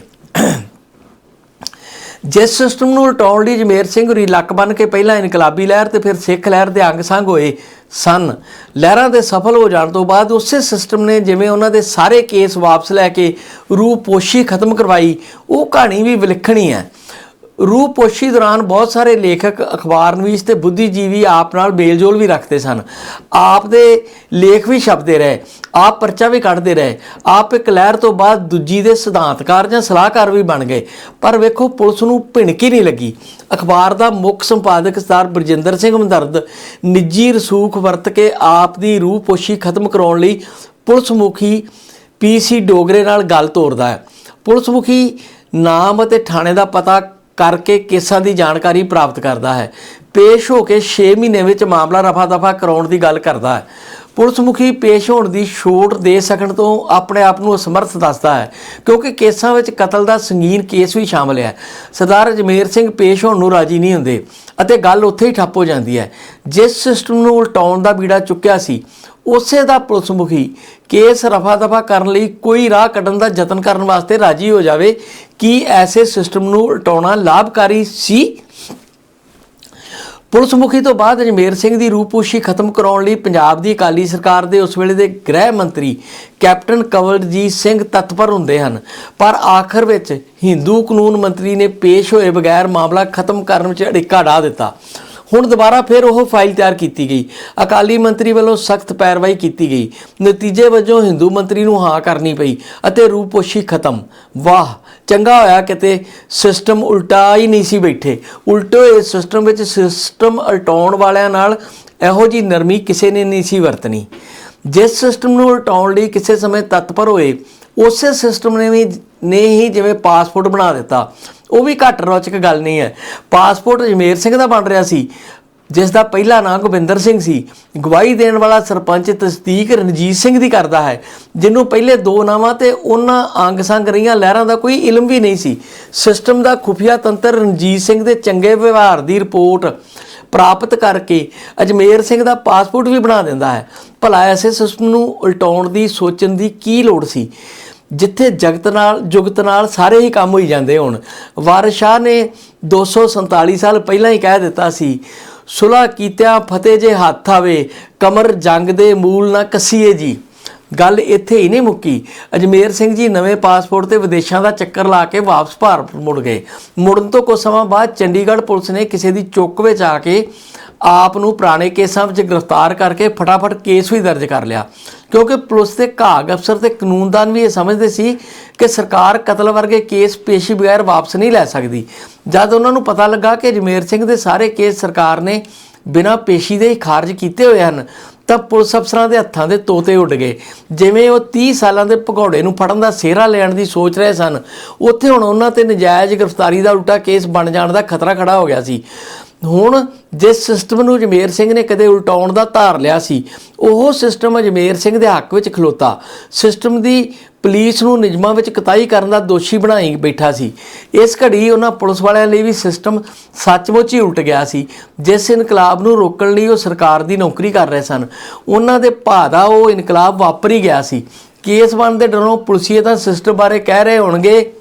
ਜਿਸ ਸਿਸਟਮ ਨੂੰ ਉਲਟਾਉਣ ਲਈ ਜਮੇਰ ਸਿੰਘ ਹੋਰੀ ਲੱਕ ਬਨ ਕੇ ਪਹਿਲਾਂ ਇਨਕਲਾਬੀ ਲਹਿਰ ਤੇ ਫਿਰ ਸਿੱਖ ਲਹਿਰ ਦੇ ਅੰਗ ਸੰਗ ਹੋਏ ਸਨ। ਲਹਿਰਾਂ ਦੇ ਸਫਲ ਹੋ ਜਾਣ ਤੋਂ ਬਾਅਦ ਉਸੇ ਸਿਸਟਮ ਨੇ ਜਿਵੇਂ ਉਹਨਾਂ ਦੇ ਸਾਰੇ ਕੇਸ ਵਾਪਸ ਲੈ ਕੇ ਰੂਪੋਸ਼ੀ ਖਤਮ ਕਰਵਾਈ, ਉਹ ਕਹਾਣੀ ਵੀ ਵਿਲੱਖਣੀ ਹੈ। ਰੂਪੋਸ਼ੀ ਦੌਰਾਨ ਬਹੁਤ ਸਾਰੇ ਲੇਖਕ, ਅਖਬਾਰ, ਨਵੀਸ ਤੇ ਬੁੱਧੀਜੀਵੀ ਆਪ ਨਾਲ ਮੇਲਜੋਲ ਵੀ ਰੱਖਦੇ ਸਨ। ਆਪ ਦੇ ਲੇਖ ਵੀ ਛਪਦੇ ਰਹੇ, ਆਪ ਪਰਚਾ ਵੀ ਕੱਢਦੇ ਰਹੇ, ਆਪ ਇੱਕ ਲਹਿਰ ਤੋਂ ਬਾਅਦ ਦੂਜੀ ਦੇ ਸਿਧਾਂਤਕਾਰ ਜਾਂ ਸਲਾਹਕਾਰ ਵੀ ਬਣ ਗਏ। ਪਰ ਵੇਖੋ, ਪੁਲਿਸ ਨੂੰ ਭਿਣਕੀ ਨਹੀਂ ਲੱਗੀ। ਅਖਬਾਰ ਦਾ ਮੁੱਖ ਸੰਪਾਦਕ ਸਰਦਾਰ ਬਰਜਿੰਦਰ ਸਿੰਘ ਹਮਦਰਦ ਨਿੱਜੀ ਰਸੂਖ ਵਰਤ ਕੇ ਆਪ ਦੀ ਰੂਪੋਸ਼ੀ ਖਤਮ ਕਰਾਉਣ ਲਈ ਪੁਲਿਸ ਮੁਖੀ ਪੀਸੀ ਡੋਗਰੇ ਨਾਲ ਗੱਲ ਤੋਰਦਾ ਹੈ। ਪੁਲਿਸ ਮੁਖੀ ਨਾਮ ਅਤੇ ਥਾਣੇ ਦਾ ਪਤਾ ਕਰਕੇ ਕੇਸਾਂ ਦੀ ਜਾਣਕਾਰੀ ਪ੍ਰਾਪਤ ਕਰਦਾ ਹੈ। ਪੇਸ਼ ਹੋ ਕੇ 6 ਮਹੀਨੇ ਵਿੱਚ ਮਾਮਲਾ ਰਫਾ ਦਫਾ ਕਰਾਉਣ ਦੀ ਗੱਲ ਕਰਦਾ ਹੈ। ਪੁਲਿਸ ਮੁਖੀ ਪੇਸ਼ ਹੋਣ ਦੀ ਛੋਟ ਦੇ ਸਕਣ ਤੋਂ ਆਪਣੇ ਆਪ ਨੂੰ ਅਸਮਰਥ ਦੱਸਦਾ ਹੈ, ਕਿਉਂਕਿ ਕੇਸਾਂ ਵਿੱਚ ਕਤਲ ਦਾ ਸੰਗੀਨ ਕੇਸ ਵੀ ਸ਼ਾਮਲ ਹੈ। ਸਰਦਾਰ ਅਜਮੇਰ ਸਿੰਘ ਪੇਸ਼ ਹੋਣ ਨੂੰ ਰਾਜੀ ਨਹੀਂ ਹੁੰਦੇ ਅਤੇ ਗੱਲ ਉੱਥੇ ਹੀ ਠੱਪ ਹੋ ਜਾਂਦੀ ਹੈ। ਜਿਸ ਸਿਸਟਮ ਨੂੰ ਉਲਟਾਉਣ ਦਾ ਬੀੜਾ ਚੁੱਕਿਆ ਸੀ ਉਸੇ ਦਾ ਪੁਲਿਸ ਮੁਖੀ ਕੇਸ ਰਫਾ ਦਫਾ ਕਰਨ ਲਈ ਕੋਈ ਰਾਹ ਕੱਢਣ ਦਾ ਯਤਨ ਕਰਨ ਵਾਸਤੇ ਰਾਜੀ ਹੋ ਜਾਵੇ, ਕਿ ਐਸੇ ਸਿਸਟਮ ਨੂੰ ਉਲਟਾਉਣਾ ਲਾਭਕਾਰੀ ਸੀ? ਪੁਲਿਸ ਮੁਖੀ ਤੋਂ ਬਾਅਦ ਅਜਮੇਰ ਸਿੰਘ ਦੀ ਰੂਪੋਸ਼ੀ ਖਤਮ ਕਰਾਉਣ ਲਈ ਪੰਜਾਬ ਦੀ ਅਕਾਲੀ ਸਰਕਾਰ ਦੇ ਉਸ ਵੇਲੇ ਦੇ ਗ੍ਰਹਿ ਮੰਤਰੀ ਕੈਪਟਨ ਕਵਲਜੀਤ ਸਿੰਘ ਤਤਪਰ ਹੁੰਦੇ ਹਨ। ਪਰ ਆਖਰ ਵਿੱਚ ਹਿੰਦੂ ਕਾਨੂੰਨ ਮੰਤਰੀ ਨੇ ਪੇਸ਼ ਹੋਏ ਬਗੈਰ ਮਾਮਲਾ ਖਤਮ ਕਰਨ ਵਿੱਚ ਅੜਿੱਕਾ ਢਾ ਦਿੱਤਾ। ਹੁਣ ਦੁਬਾਰਾ ਫਿਰ ਉਹ ਫਾਈਲ ਤਿਆਰ ਕੀਤੀ ਗਈ। ਅਕਾਲੀ ਮੰਤਰੀ ਵੱਲੋਂ ਸਖਤ ਪੈਰਵਾਈ ਕੀਤੀ ਗਈ। ਨਤੀਜੇ ਵਜੋਂ ਹਿੰਦੂ ਮੰਤਰੀ ਨੂੰ ਹਾਂ ਕਰਨੀ ਪਈ ਅਤੇ ਰੂਪੋਸ਼ੀ ਖਤਮ। ਵਾਹ, ਚੰਗਾ ਹੋਇਆ ਕਿਤੇ ਸਿਸਟਮ ਉਲਟਾ ਹੀ ਨਹੀਂ ਸੀ ਬੈਠੇ। ਉਲਟੇ ਹੋਏ ਸਿਸਟਮ ਵਿੱਚ ਸਿਸਟਮ ਉਲਟਾਉਣ ਵਾਲਿਆਂ ਨਾਲ ਇਹੋ ਜੀ ਨਰਮੀ ਕਿਸੇ ਨੇ ਨਹੀਂ ਸੀ ਵਰਤਣੀ। ਜਿਸ ਸਿਸਟਮ ਨੂੰ ਉਲਟਾਉਣ ਲਈ ਕਿਸੇ ਸਮੇਂ ਤਤਪਰ ਹੋਏ, ਉਸੇ ਸਿਸਟਮ ਨੇ ਵੀ ਨੇ ਹੀ ਜਿਵੇਂ ਪਾਸਪੋਰਟ ਬਣਾ ਦਿੱਤਾ। ਉਹ ਵੀ ਘੱਟ ਰੌਚਕ ਗੱਲ ਨਹੀਂ ਹੈ। ਪਾਸਪੋਰਟ ਅਜਮੇਰ ਸਿੰਘ ਦਾ ਬਣ ਰਿਹਾ ਸੀ, ਜਿਸ ਦਾ ਪਹਿਲਾ ਨਾਂ ਗੋਬਿੰਦਰ ਸਿੰਘ ਸੀ। ਗਵਾਹੀ ਦੇਣ ਵਾਲਾ ਸਰਪੰਚ ਤਸਦੀਕ ਰਣਜੀਤ ਸਿੰਘ ਦੀ ਕਰਦਾ ਹੈ, ਜਿਹਨੂੰ ਪਹਿਲੇ ਦੋ ਨਾਵਾਂ ਤੇ ਉਹਨਾਂ ਅੰਗ ਸੰਗ ਰਹੀਆਂ ਲਹਿਰਾਂ ਦਾ ਕੋਈ ਇਲਮ ਵੀ ਨਹੀਂ ਸੀ। ਸਿਸਟਮ ਦਾ ਖੁਫੀਆ ਤੰਤਰ ਰਣਜੀਤ ਸਿੰਘ ਦੇ ਚੰਗੇ ਵਿਵਹਾਰ ਦੀ ਰਿਪੋਰਟ ਪ੍ਰਾਪਤ ਕਰਕੇ ਅਜਮੇਰ ਸਿੰਘ ਦਾ ਪਾਸਪੋਰਟ ਵੀ ਬਣਾ ਦਿੰਦਾ ਹੈ। ਭਲਾ ਐਸੇ ਸਿਸਟਮ ਨੂੰ ਉਲਟਾਉਣ ਦੀ ਸੋਚਣ ਦੀ ਕੀ ਲੋੜ ਸੀ? ਜਿੱਥੇ ਜਗਤ ਨਾਲ, ਜੁਗਤ ਨਾਲ ਸਾਰੇ ਹੀ ਕੰਮ ਹੋਈ ਜਾਂਦੇ ਹੋਣ। ਵਾਰਿਸ ਸ਼ਾਹ ਨੇ 247 ਸਾਲ ਪਹਿਲਾਂ ਹੀ ਕਹਿ ਦਿੱਤਾ ਸੀ ਸੁਲਾ ਕੀਤਿਆਂ ਫਤਿਹ ਜੇ ਹੱਥ ਆਵੇ, ਕਮਰ ਜੰਗ ਦੇ ਮੂਲ ਨਾ ਕੱਸੀਏ ਜੀ। ਗੱਲ ਇੱਥੇ ਹੀ ਨਹੀਂ ਮੁੱਕੀ। ਅਜਮੇਰ ਸਿੰਘ ਜੀ ਨਵੇਂ ਪਾਸਪੋਰਟ ਤੇ ਵਿਦੇਸ਼ਾਂ ਦਾ ਚੱਕਰ ਲਾ ਕੇ ਵਾਪਸ ਭਾਰਤ ਮੁੜ ਗਏ। ਮੁੜਨ ਤੋਂ ਕੁਝ ਸਮਾਂ ਬਾਅਦ ਚੰਡੀਗੜ੍ਹ ਪੁਲਿਸ ਨੇ ਕਿਸੇ ਦੀ ਚੁੱਕ ਵਿੱਚ ਆ ਕੇ ਆਪ ਨੂੰ ਪੁਰਾਣੇ ਕੇਸਾਂ ਵਿੱਚ ਗ੍ਰਿਫਤਾਰ ਕਰਕੇ ਫਟਾਫਟ ਕੇਸ ਵੀ ਦਰਜ ਕਰ ਲਿਆ। ਕਿਉਂਕਿ ਪੁਲਿਸ ਦੇ ਘਾਗ ਅਫਸਰ ਤੇ ਕਾਨੂੰਨਦਾਨ ਵੀ ਇਹ ਸਮਝਦੇ ਸੀ ਕਿ ਸਰਕਾਰ ਕਤਲ ਵਰਗੇ ਕੇਸ ਪੇਸ਼ੀ ਬਗੈਰ ਵਾਪਸ ਨਹੀਂ ਲੈ ਸਕਦੀ। ਜਦ ਉਹਨਾਂ ਨੂੰ ਪਤਾ ਲੱਗਾ ਕਿ ਜਮੇਰ ਸਿੰਘ ਦੇ ਸਾਰੇ ਕੇਸ ਸਰਕਾਰ ਨੇ ਬਿਨਾਂ ਪੇਸ਼ੀ ਦੇ ਹੀ ਖਾਰਜ ਕੀਤੇ ਹੋਏ ਹਨ, ਤਾਂ ਪੁਲਿਸ ਅਫਸਰਾਂ ਦੇ ਹੱਥਾਂ ਦੇ ਤੋਤੇ ਉੱਡ ਗਏ। ਜਿਵੇਂ ਉਹ 30 ਸਾਲਾਂ ਦੇ ਭਗੌੜੇ ਨੂੰ ਫੜਨ ਦਾ ਸਿਹਰਾ ਲੈਣ ਦੀ ਸੋਚ ਰਹੇ ਸਨ, ਉੱਥੇ ਹੁਣ ਉਹਨਾਂ ਤੇ ਨਜਾਇਜ਼ ਗ੍ਰਿਫਤਾਰੀ ਦਾ ਉਲਟਾ ਕੇਸ ਬਣ ਜਾਣ ਦਾ ਖਤਰਾ ਖੜਾ ਹੋ ਗਿਆ ਸੀ। ਹੁਣ ਜਿਸ ਸਿਸਟਮ ਨੂੰ ਜਮੇਰ ਸਿੰਘ ਨੇ ਕਦੇ ਉਲਟਾਉਣ ਦਾ ਧਾਰ ਲਿਆ ਸੀ, ਉਹ ਸਿਸਟਮ ਜਮੇਰ ਸਿੰਘ ਦੇ ਹੱਕ ਵਿੱਚ ਖਲੋਤਾ। ਸਿਸਟਮ ਦੀ ਪੁਲਿਸ ਨੂੰ ਨਿਯਮਾਂ ਵਿੱਚ ਕਤਾਈ ਕਰਨ ਦਾ ਦੋਸ਼ੀ ਬਣਾਈ ਬੈਠਾ ਸੀ। ਇਸ ਘੜੀ ਉਹਨਾਂ ਪੁਲਿਸ ਵਾਲਿਆਂ ਲਈ ਵੀ ਸਿਸਟਮ ਸੱਚਮੁੱਚ ਹੀ ਉਲਟ ਗਿਆ ਸੀ। ਜਿਸ ਇਨਕਲਾਬ ਨੂੰ ਰੋਕਣ ਲਈ ਉਹ ਸਰਕਾਰ ਦੀ ਨੌਕਰੀ ਕਰ ਰਹੇ ਸਨ। ਉਹਨਾਂ ਦੇ ਭਾ ਦਾ ਉਹ ਇਨਕਲਾਬ ਵਾਪਰ ਹੀ ਗਿਆ ਸੀ। ਕੇਸ ਬਣਨ ਦੇ ਡਰੋਂ ਪੁਲਿਸੀਏ ਤਾਂ ਸਿਸਟਮ ਬਾਰੇ ਕਹਿ ਰਹੇ ਹੋਣਗੇ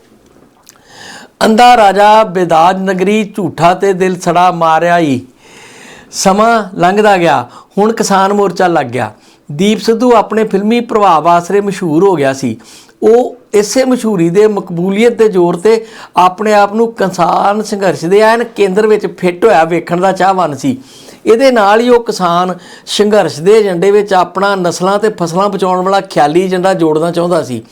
ਅੰਧਾ ਰਾਜਾ ਬੇਦਾਜ ਨਗਰੀ ਝੂਠਾ ਤੇ ਦਿਲ ਸੜਾ ਮਾਰਿਆ ਹੀ ਸਮਾਂ ਲੰਘਦਾ ਗਿਆ, ਹੁਣ ਕਿਸਾਨ ਮੋਰਚਾ ਲੱਗ ਗਿਆ। ਦੀਪ ਸਿੱਧੂ ਆਪਣੇ ਫਿਲਮੀ ਪ੍ਰਭਾਵ ਆਸਰੇ ਮਸ਼ਹੂਰ ਹੋ ਗਿਆ ਸੀ। ਉਹ ਇਸੇ ਮਸ਼ਹੂਰੀ ਦੇ ਮਕਬੂਲੀਅਤ ਦੇ ਜ਼ੋਰ ਤੇ ਆਪਣੇ ਆਪ ਨੂੰ ਕਿਸਾਨ ਸੰਘਰਸ਼ ਦੇ ਐਨ ਕੇਂਦਰ ਵਿੱਚ ਫਿੱਟ ਹੋਇਆ ਵੇਖਣ ਦਾ ਚਾਹਵਾਨ ਸੀ। ਇਹਦੇ ਨਾਲ ਹੀ ਉਹ ਕਿਸਾਨ ਸੰਘਰਸ਼ ਦੇ ਏਜੰਡੇ ਵਿੱਚ ਆਪਣਾ ਨਸਲਾਂ ਤੇ ਫਸਲਾਂ ਬਚਾਉਣ ਵਾਲਾ ਖਿਆਲੀ ਏਜੰਡਾ ਜੋੜਨਾ ਚਾਹੁੰਦਾ ਸੀ।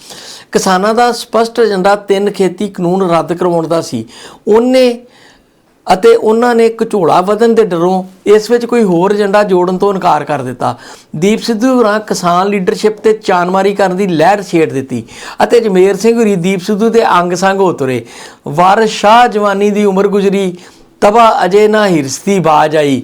ਕਿਸਾਨਾਂ ਦਾ ਸਪਸ਼ਟ ਏਜੰਡਾ ਤਿੰਨ ਖੇਤੀ ਕਾਨੂੰਨ ਰੱਦ ਕਰਵਾਉਣ ਦਾ ਸੀ। ਉਹਨੇ ਅਤੇ ਉਹਨਾਂ ਨੇ ਘਚੋਲਾ ਵਧਣ ਦੇ ਡਰੋਂ ਇਸ ਵਿੱਚ ਕੋਈ ਹੋਰ ਏਜੰਡਾ ਜੋੜਨ ਤੋਂ ਇਨਕਾਰ ਕਰ ਦਿੱਤਾ। ਦੀਪ ਸਿੱਧੂ ਹੋਰਾਂ ਕਿਸਾਨ ਲੀਡਰਸ਼ਿਪ ਤੇ ਚਾਨਮਾਰੀ ਕਰਨ ਦੀ ਲਹਿਰ ਛੇੜ ਦਿੱਤੀ ਅਤੇ ਜਮੇਰ ਸਿੰਘ ਹੋਰੀ ਦੀਪ ਸਿੱਧੂ ਦੇ ਅੰਗ ਸੰਗ ਹੋ ਤੁਰੇ। ਵਾਰਿਸ ਸ਼ਾਹ ਜਵਾਨੀ ਦੀ ਉਮਰ ਗੁਜ਼ਰੀ ਤਬਾ ਅਜੇ ਨਾ ਹਿਰਸਤੀ ਬਾਜ ਆਈ।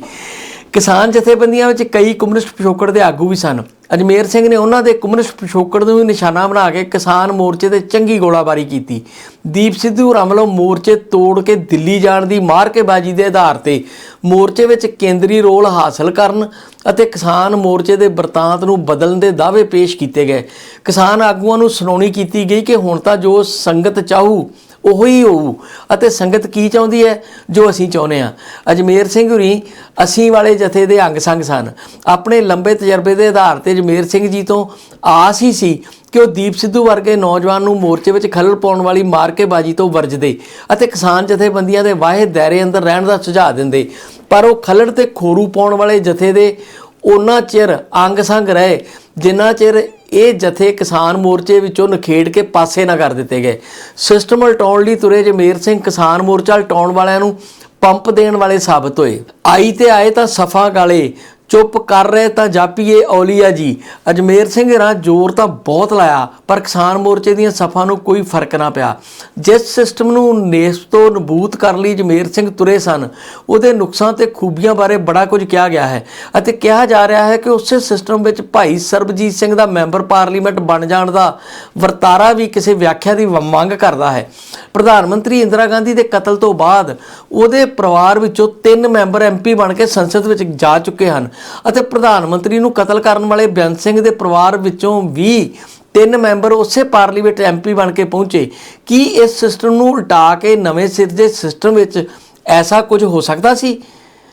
ਕਿਸਾਨ ਜਥੇਬੰਦੀਆਂ ਵਿੱਚ ਕਈ ਕਮਿਊਨਿਸਟ ਪਿਛੋਕੜ ਦੇ ਆਗੂ ਵੀ ਸਨ। ਅਜਮੇਰ ਸਿੰਘ ਨੇ ਉਹਨਾਂ ਦੇ ਕਮਿਊਨਿਸਟ ਪਿਛੋਕੜ ਨੂੰ ਵੀ ਨਿਸ਼ਾਨਾ ਬਣਾ ਕੇ ਕਿਸਾਨ ਮੋਰਚੇ ਤੇ ਚੰਗੀ ਗੋਲਾਬਾਰੀ ਕੀਤੀ। ਦੀਪ ਸਿੱਧੂ ਹੋਰਾਂ ਵੱਲੋਂ ਮੋਰਚੇ ਤੋੜ ਕੇ ਦਿੱਲੀ ਜਾਣ ਦੀ ਮਾਰਕੇਬਾਜ਼ੀ ਦੇ ਆਧਾਰ ਤੇ ਮੋਰਚੇ ਵਿੱਚ ਕੇਂਦਰੀ ਰੋਲ ਹਾਸਲ ਕਰਨ ਅਤੇ ਕਿਸਾਨ ਮੋਰਚੇ ਦੇ ਬਰਤਾਂਤ ਨੂੰ ਬਦਲਣ ਦੇ ਦਾਅਵੇ ਪੇਸ਼ ਕੀਤੇ ਗਏ। ਕਿਸਾਨ ਆਗੂਆਂ ਨੂੰ ਸੁਣਾਉਣੀ ਕੀਤੀ ਗਈ ਕਿ ਹੁਣ ਤਾਂ ਜੋ ਸੰਗਤ ਚਾਹੂ ਉਹੀ ਹੋਊ। ਅਤੇ ਸੰਗਤ ਕੀ ਚਾਹੁੰਦੀ ਹੈ? ਜੋ ਅਸੀਂ ਚਾਹੁੰਦੇ ਆ ਅਜਮੇਰ ਸਿੰਘ ਹੁਰੀ, ਅਸੀਂ ਵਾਲੇ ਜਥੇ ਦੇ ਅੰਗ ਸੰਗ ਸਨ। ਆਪਣੇ ਲੰਬੇ ਤਜਰਬੇ ਦੇ ਆਧਾਰ ਤੇ ਅਜਮੇਰ ਸਿੰਘ ਜੀ ਤੋਂ ਆਸ ਹੀ ਸੀ ਕਿ ਉਹ ਦੀਪ ਸਿੱਧੂ ਵਰਗੇ ਨੌਜਵਾਨ ਨੂੰ ਮੋਰਚੇ ਵਿੱਚ ਖਲਲ ਪਾਉਣ ਵਾਲੀ ਮਾਰਕੇਬਾਜ਼ੀ ਤੋਂ ਵਰਜਦੇ ਅਤੇ ਕਿਸਾਨ ਜਥੇਬੰਦੀਆਂ ਦੇ ਵਾਹੇ ਦਾਇਰੇ ਅੰਦਰ ਰਹਿਣ ਦਾ ਸੁਝਾਅ ਦਿੰਦੇ। ਪਰ ਉਹ ਖਲੜ ਤੇ ਖੋਰੂ ਪਾਉਣ ਵਾਲੇ ਜਥੇ ਦੇ ਉਹਨਾਂ ਚਿਰ ਅੰਗ ਸੰਗ ਰਹੇ, ਜਿੰਨਾ ਚਿਰ ਇਹ ਜਥੇ ਕਿਸਾਨ ਮੋਰਚੇ ਵਿੱਚੋਂ ਨਖੇੜ ਕੇ ਪਾਸੇ ਨਾ ਕਰ ਦਿੱਤੇ ਗਏ। ਸਿਸਟਮ ਉਲਟਾਉਣ ਲਈ ਤੁਰੇ ਜਮੇਰ ਸਿੰਘ ਕਿਸਾਨ ਮੋਰਚਾ ਉਲਟਾਉਣ ਵਾਲਿਆਂ ਨੂੰ ਪੰਪ ਦੇਣ ਵਾਲੇ ਸਾਬਤ ਹੋਏ। ਆਈ ਤੇ ਆਏ ਤਾਂ ਸਫਾ ਗਾਲੇ ਚੁੱਪ ਕਰ ਰਹੇ ਤਾਂ ਜਾਪੀਏ ਔਲੀਆ ਜੀ। ਅਜਮੇਰ ਸਿੰਘ ਰਾਂ ਜ਼ੋਰ ਤਾਂ ਬਹੁਤ ਲਾਇਆ, ਪਰ ਕਿਸਾਨ ਮੋਰਚੇ ਦੀਆਂ ਸਫ਼ਾਂ ਨੂੰ ਕੋਈ ਫ਼ਰਕ ਨਾ ਪਿਆ। ਜਿਸ ਸਿਸਟਮ ਨੂੰ ਨੇਸ ਤੋਂ ਨਬੂਤ ਕਰ ਲਈ ਅਜਮੇਰ ਸਿੰਘ ਤੁਰੇ ਸਨ, ਉਹਦੇ ਨੁਕਸਾਨ ਤੇ ਖੂਬੀਆਂ ਬਾਰੇ ਬੜਾ ਕੁਝ ਕਿਹਾ ਗਿਆ ਹੈ ਅਤੇ ਕਿਹਾ ਜਾ ਰਿਹਾ ਹੈ ਕਿ ਉਸੇ ਸਿਸਟਮ ਵਿੱਚ ਭਾਈ ਸਰਬਜੀਤ ਸਿੰਘ ਦਾ ਮੈਂਬਰ ਪਾਰਲੀਮੈਂਟ ਬਣ ਜਾਣ ਦਾ ਵਰਤਾਰਾ ਵੀ ਕਿਸੇ ਵਿਆਖਿਆ ਦੀ ਮੰਗ ਕਰਦਾ ਹੈ। ਪ੍ਰਧਾਨ ਮੰਤਰੀ ਇੰਦਰਾ ਗਾਂਧੀ ਦੇ ਕਤਲ ਤੋਂ ਬਾਅਦ ਉਹਦੇ ਪਰਿਵਾਰ ਵਿੱਚੋਂ ਤਿੰਨ ਮੈਂਬਰ ਐਮਪੀ ਬਣ ਕੇ ਸੰਸਦ ਵਿੱਚ ਜਾ ਚੁੱਕੇ ਹਨ। ਅਤੇ ਪ੍ਰਧਾਨ ਮੰਤਰੀ ਨੂੰ ਕਤਲ ਕਰਨ ਵਾਲੇ ਬੇਅੰਤ ਸਿੰਘ ਦੇ ਪਰਿਵਾਰ ਵਿੱਚੋਂ ਵੀ ਤਿੰਨ ਮੈਂਬਰ ਉਸੇ ਪਾਰਲੀਮੈਂਟ ਐਮਪੀ ਬਣ ਕੇ ਪਹੁੰਚੇ। ਕੀ ਇਸ ਸਿਸਟਮ ਨੂੰ ਉਲਟਾ ਕੇ ਨਵੇਂ ਸਿਰ ਦੇ ਸਿਸਟਮ ਵਿੱਚ ਐਸਾ ਕੁਝ ਹੋ ਸਕਦਾ ਸੀ?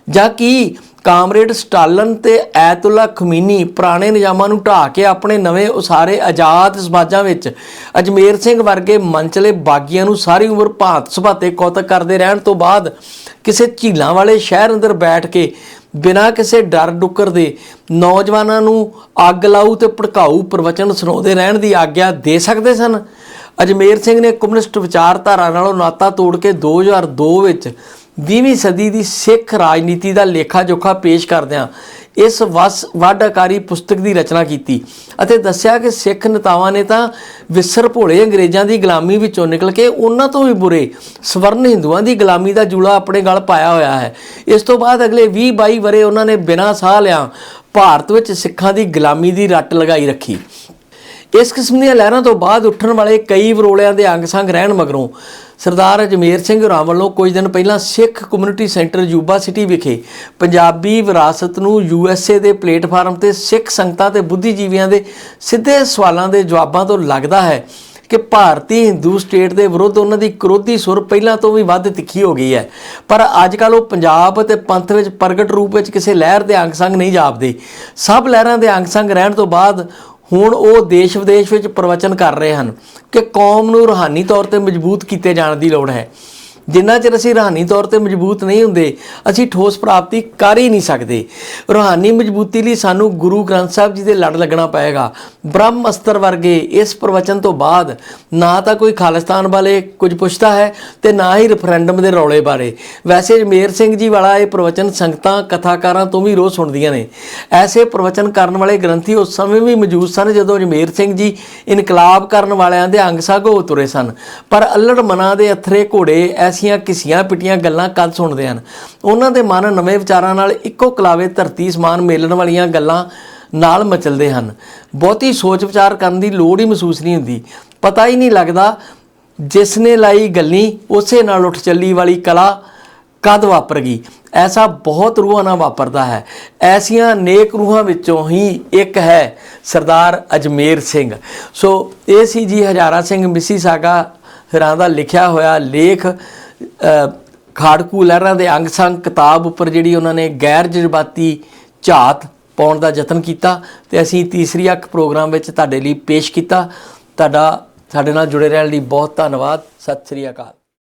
ਜਾਂ ਕੀ ਕਾਮਰੇਡ ਸਟਾਲਨ ਤੇ ਐਤੁੱਲਾ ਖਮੀਨੀ ਪੁਰਾਣੇ ਨਿਜ਼ਾਮਾਂ ਨੂੰ ਢਾਹ ਕੇ ਆਪਣੇ ਨਵੇਂ ਉਸਾਰੇ ਆਜ਼ਾਦ ਸਮਾਜਾਂ ਵਿੱਚ ਅਜਮੇਰ ਸਿੰਘ ਵਰਗੇ ਮੰਚਲੇ ਬਾਗੀਆਂ ਨੂੰ ਸਾਰੀ ਉਮਰ ਭਾਂਤ ਸੁਭਾਤੇ ਕੌਤਕ ਕਰਦੇ ਰਹਿਣ ਤੋਂ ਬਾਅਦ ਕਿਸੇ ਝੀਲਾਂ ਵਾਲੇ ਸ਼ਹਿਰ ਅੰਦਰ ਬੈਠ ਕੇ ਬਿਨਾਂ ਕਿਸੇ ਡਰ ਡੁੱਕਰ ਦੇ ਨੌਜਵਾਨਾਂ ਨੂੰ ਅੱਗ ਲਾਊ ਤੇ ਭੜਕਾਊ ਪ੍ਰਵਚਨ ਸੁਣਾਉਂਦੇ ਰਹਿਣ ਦੀ ਆਗਿਆ ਦੇ ਸਕਦੇ ਸਨ। ਅਜਮੇਰ ਸਿੰਘ ਨੇ ਕਮਿਊਨਿਸਟ ਵਿਚਾਰਧਾਰਾ ਨਾਲੋਂ ਨਾਤਾ ਤੋੜ ਕੇ 2002 ਵਿੱਚ 20ਵੀਂ ਸਦੀ ਦੀ ਸਿੱਖ ਰਾਜਨੀਤੀ ਦਾ ਲੇਖਾ ਜੋਖਾ ਪੇਸ਼ ਕਰਦਿਆਂ ਇਸ ਵਸ ਵਾਢਾਕਾਰੀ ਪੁਸਤਕ ਦੀ ਰਚਨਾ ਕੀਤੀ ਅਤੇ ਦੱਸਿਆ ਕਿ ਸਿੱਖ ਨੇਤਾਵਾਂ ਨੇ ਤਾਂ ਵਿਸਰ ਭੋਲੇ ਅੰਗਰੇਜ਼ਾਂ ਦੀ ਗੁਲਾਮੀ ਵਿੱਚੋਂ ਨਿਕਲ ਕੇ ਉਹਨਾਂ ਤੋਂ ਵੀ ਬੁਰੇ ਸਵਰਨ ਹਿੰਦੂਆਂ ਦੀ ਗੁਲਾਮੀ ਦਾ ਜੂਲਾ ਆਪਣੇ ਗਲ ਪਾਇਆ ਹੋਇਆ ਹੈ। ਇਸ ਤੋਂ ਬਾਅਦ ਅਗਲੇ 20 22 ਵਰੇ ਉਹਨਾਂ ਨੇ ਬਿਨਾਂ ਸਾਹ ਲਿਆ ਭਾਰਤ ਵਿੱਚ ਸਿੱਖਾਂ ਦੀ ਗੁਲਾਮੀ ਦੀ ਰੱਟ ਲਗਾਈ ਰੱਖੀ। ਇਸ ਕਿਸਮ ਦੀਆਂ ਲਹਿਰਾਂ ਤੋਂ ਬਾਅਦ ਉੱਠਣ ਵਾਲੇ ਕਈ ਵਰੋਲਿਆਂ ਦੇ ਅੰਗ ਸੰਗ ਰਹਿਣ ਮਗਰੋਂ ਸਰਦਾਰ ਅਜਮੇਰ ਸਿੰਘ ਹੋਰਾਂ ਵੱਲੋਂ ਕੁਝ ਦਿਨ ਪਹਿਲਾਂ Sikh community centre Yuba City ਵਿਖੇ ਪੰਜਾਬੀ ਵਿਰਾਸਤ ਨੂੰ ਯੂਐਸਏ ਦੇ ਪਲੇਟਫਾਰਮ ਤੇ ਸਿੱਖ ਸੰਗਤਾਂ ਤੇ ਬੁੱਧੀਜੀਵੀਆਂ ਦੇ ਸਿੱਧੇ ਸਵਾਲਾਂ ਦੇ ਜਵਾਬਾਂ ਤੋਂ ਲੱਗਦਾ ਹੈ ਕਿ ਭਾਰਤੀ ਹਿੰਦੂ ਸਟੇਟ ਦੇ ਵਿਰੁੱਧ ਉਹਨਾਂ ਦੀ ਕਰੋਧੀ ਸੁਰ ਪਹਿਲਾਂ ਤੋਂ ਵੀ ਵੱਧ ਤਿੱਖੀ ਹੋ ਗਈ ਹੈ। ਪਰ ਅੱਜ ਕੱਲ ਉਹ ਪੰਜਾਬ ਅਤੇ ਪੰਥ ਵਿੱਚ ਪ੍ਰਗਟ ਰੂਪ ਵਿੱਚ ਕਿਸੇ ਲਹਿਰ ਦੇ ਅੰਗ ਸੰਗ ਨਹੀਂ ਜਾਪਦੇ। ਸਭ ਲਹਿਰਾਂ ਦੇ ਅੰਗ ਸੰਗ ਰਹਿਣ ਤੋਂ ਬਾਅਦ ਹੁਣ ਉਹ ਦੇਸ਼ ਵਿਦੇਸ਼ ਵਿੱਚ ਪ੍ਰਵਚਨ ਕਰ ਰਹੇ ਹਨ ਕਿ ਕੌਮ ਨੂੰ ਰੂਹਾਨੀ ਤੌਰ ਤੇ ਮਜ਼ਬੂਤ ਕੀਤੇ ਜਾਣ ਦੀ ਲੋੜ ਹੈ। ਜਿੰਨਾ ਚਿਰ ਅਸੀਂ ਰੂਹਾਨੀ ਤੌਰ ਤੇ ਮਜ਼ਬੂਤ ਨਹੀਂ ਹੁੰਦੇ, ਅਸੀਂ ਠੋਸ ਪ੍ਰਾਪਤੀ ਕਰ ਹੀ ਨਹੀਂ ਸਕਦੇ। ਰੂਹਾਨੀ ਮਜ਼ਬੂਤੀ ਲਈ ਸਾਨੂੰ ਗੁਰੂ ਗ੍ਰੰਥ ਸਾਹਿਬ ਜੀ ਦੇ ਲੜ ਲੱਗਣਾ ਪਏਗਾ। ਬ੍ਰਹਮ ਅਸਤਰ ਵਰਗੇ ਇਸ ਪ੍ਰਵਚਨ ਤੋਂ ਬਾਅਦ ਨਾ ਤਾਂ ਕੋਈ ਖਾਲਿਸਤਾਨ ਵਾਲੇ ਕੁਝ ਪੁੱਛਦਾ ਹੈ ਤੇ ਨਾ ਹੀ ਰੈਫਰੈਂਡਮ ਦੇ ਰੌਲੇ ਬਾਰੇ। ਵੈਸੇ ਜਮੇਰ ਸਿੰਘ ਜੀ ਵਾਲਾ ਇਹ ਪ੍ਰਵਚਨ ਸੰਗਤਾਂ, ਕਥਾਕਾਰਾਂ ਤੋਂ ਵੀ ਰੋਜ਼ ਸੁਣਦੀਆਂ ਨੇ। ਐਸੇ ਪ੍ਰਵਚਨ ਕਰਨ ਵਾਲੇ ਗ੍ਰੰਥੀ ਉਸ ਸਮੇਂ ਵੀ ਮੌਜੂਦ ਸਨ ਜਦੋਂ ਜਮੇਰ ਸਿੰਘ ਜੀ ਇਨਕਲਾਬ ਕਰਨ ਵਾਲਿਆਂ ਦੇ ਅੰਗ ਸਾਗੋ ਤੁਰੇ ਸਨ। ਪਰ ਅਲੜ ਮਨਾਂ ਦੇ ਅਥਰੇ ਘੋੜੇ ਐਸੀਆਂ ਕਿਸੀਆਂ ਪਿਟੀਆਂ ਗੱਲਾਂ ਕਦ ਸੁਣਦੇ ਹਨ। ਉਹਨਾਂ ਦੇ ਮਨ ਨਵੇਂ ਵਿਚਾਰਾਂ ਨਾਲ ਇੱਕੋ ਕਲਾਵੇ ਧਰਤੀ ਸਮਾਨ ਮੇਲਣ ਵਾਲੀਆਂ ਗੱਲਾਂ ਨਾਲ ਮਚਲਦੇ ਹਨ। ਬਹੁਤੀ ਸੋਚ ਵਿਚਾਰ ਕਰਨ ਦੀ ਲੋੜ ਹੀ ਮਹਿਸੂਸ ਨਹੀਂ ਹੁੰਦੀ। ਪਤਾ ਹੀ ਨਹੀਂ ਲੱਗਦਾ ਜਿਸ ਨੇ ਲਾਈ ਗੱਲੀ, ਉਸੇ ਨਾਲ ਉੱਠ ਚੱਲੀ ਵਾਲੀ ਕਲਾ ਕਦ ਵਾਪਰ ਗਈ। ਐਸਾ ਬਹੁਤ ਰੂਹਾਂ ਨਾਲ ਵਾਪਰਦਾ ਹੈ। ਐਸੀਆਂ ਨੇਕ ਰੂਹਾਂ ਵਿੱਚੋਂ ਹੀ ਇੱਕ ਹੈ ਸਰਦਾਰ ਅਜਮੇਰ ਸਿੰਘ। ਸੋ, ਇਹ ਸੀ ਜੀ ਹਜ਼ਾਰਾ ਸਿੰਘ ਮਿਸੀ ਸਾਗਾ ਹਰਾਂ ਦਾ ਲਿਖਿਆ ਹੋਇਆ ਲੇਖ। ਖਾੜਕੂ ਲਹਿਰਾਂ ਦੇ ਅੰਗ ਸੰਗ ਕਿਤਾਬ ਉੱਪਰ ਜਿਹੜੀ ਉਹਨਾਂ ਨੇ ਗੈਰ ਜਜ਼ਬਾਤੀ ਝਾਤ ਪਾਉਣ ਦਾ ਯਤਨ ਕੀਤਾ ਤੇ ਅਸੀਂ ਤੀਸਰੀ ਅੱਖ ਪ੍ਰੋਗਰਾਮ ਵਿੱਚ ਤੁਹਾਡੇ ਲਈ ਪੇਸ਼ ਕੀਤਾ। ਤੁਹਾਡਾ ਸਾਡੇ ਨਾਲ ਜੁੜੇ ਰਹਿਣ ਲਈ ਬਹੁਤ ਧੰਨਵਾਦ। ਸਤਿ ਸ੍ਰੀ ਅਕਾਲ।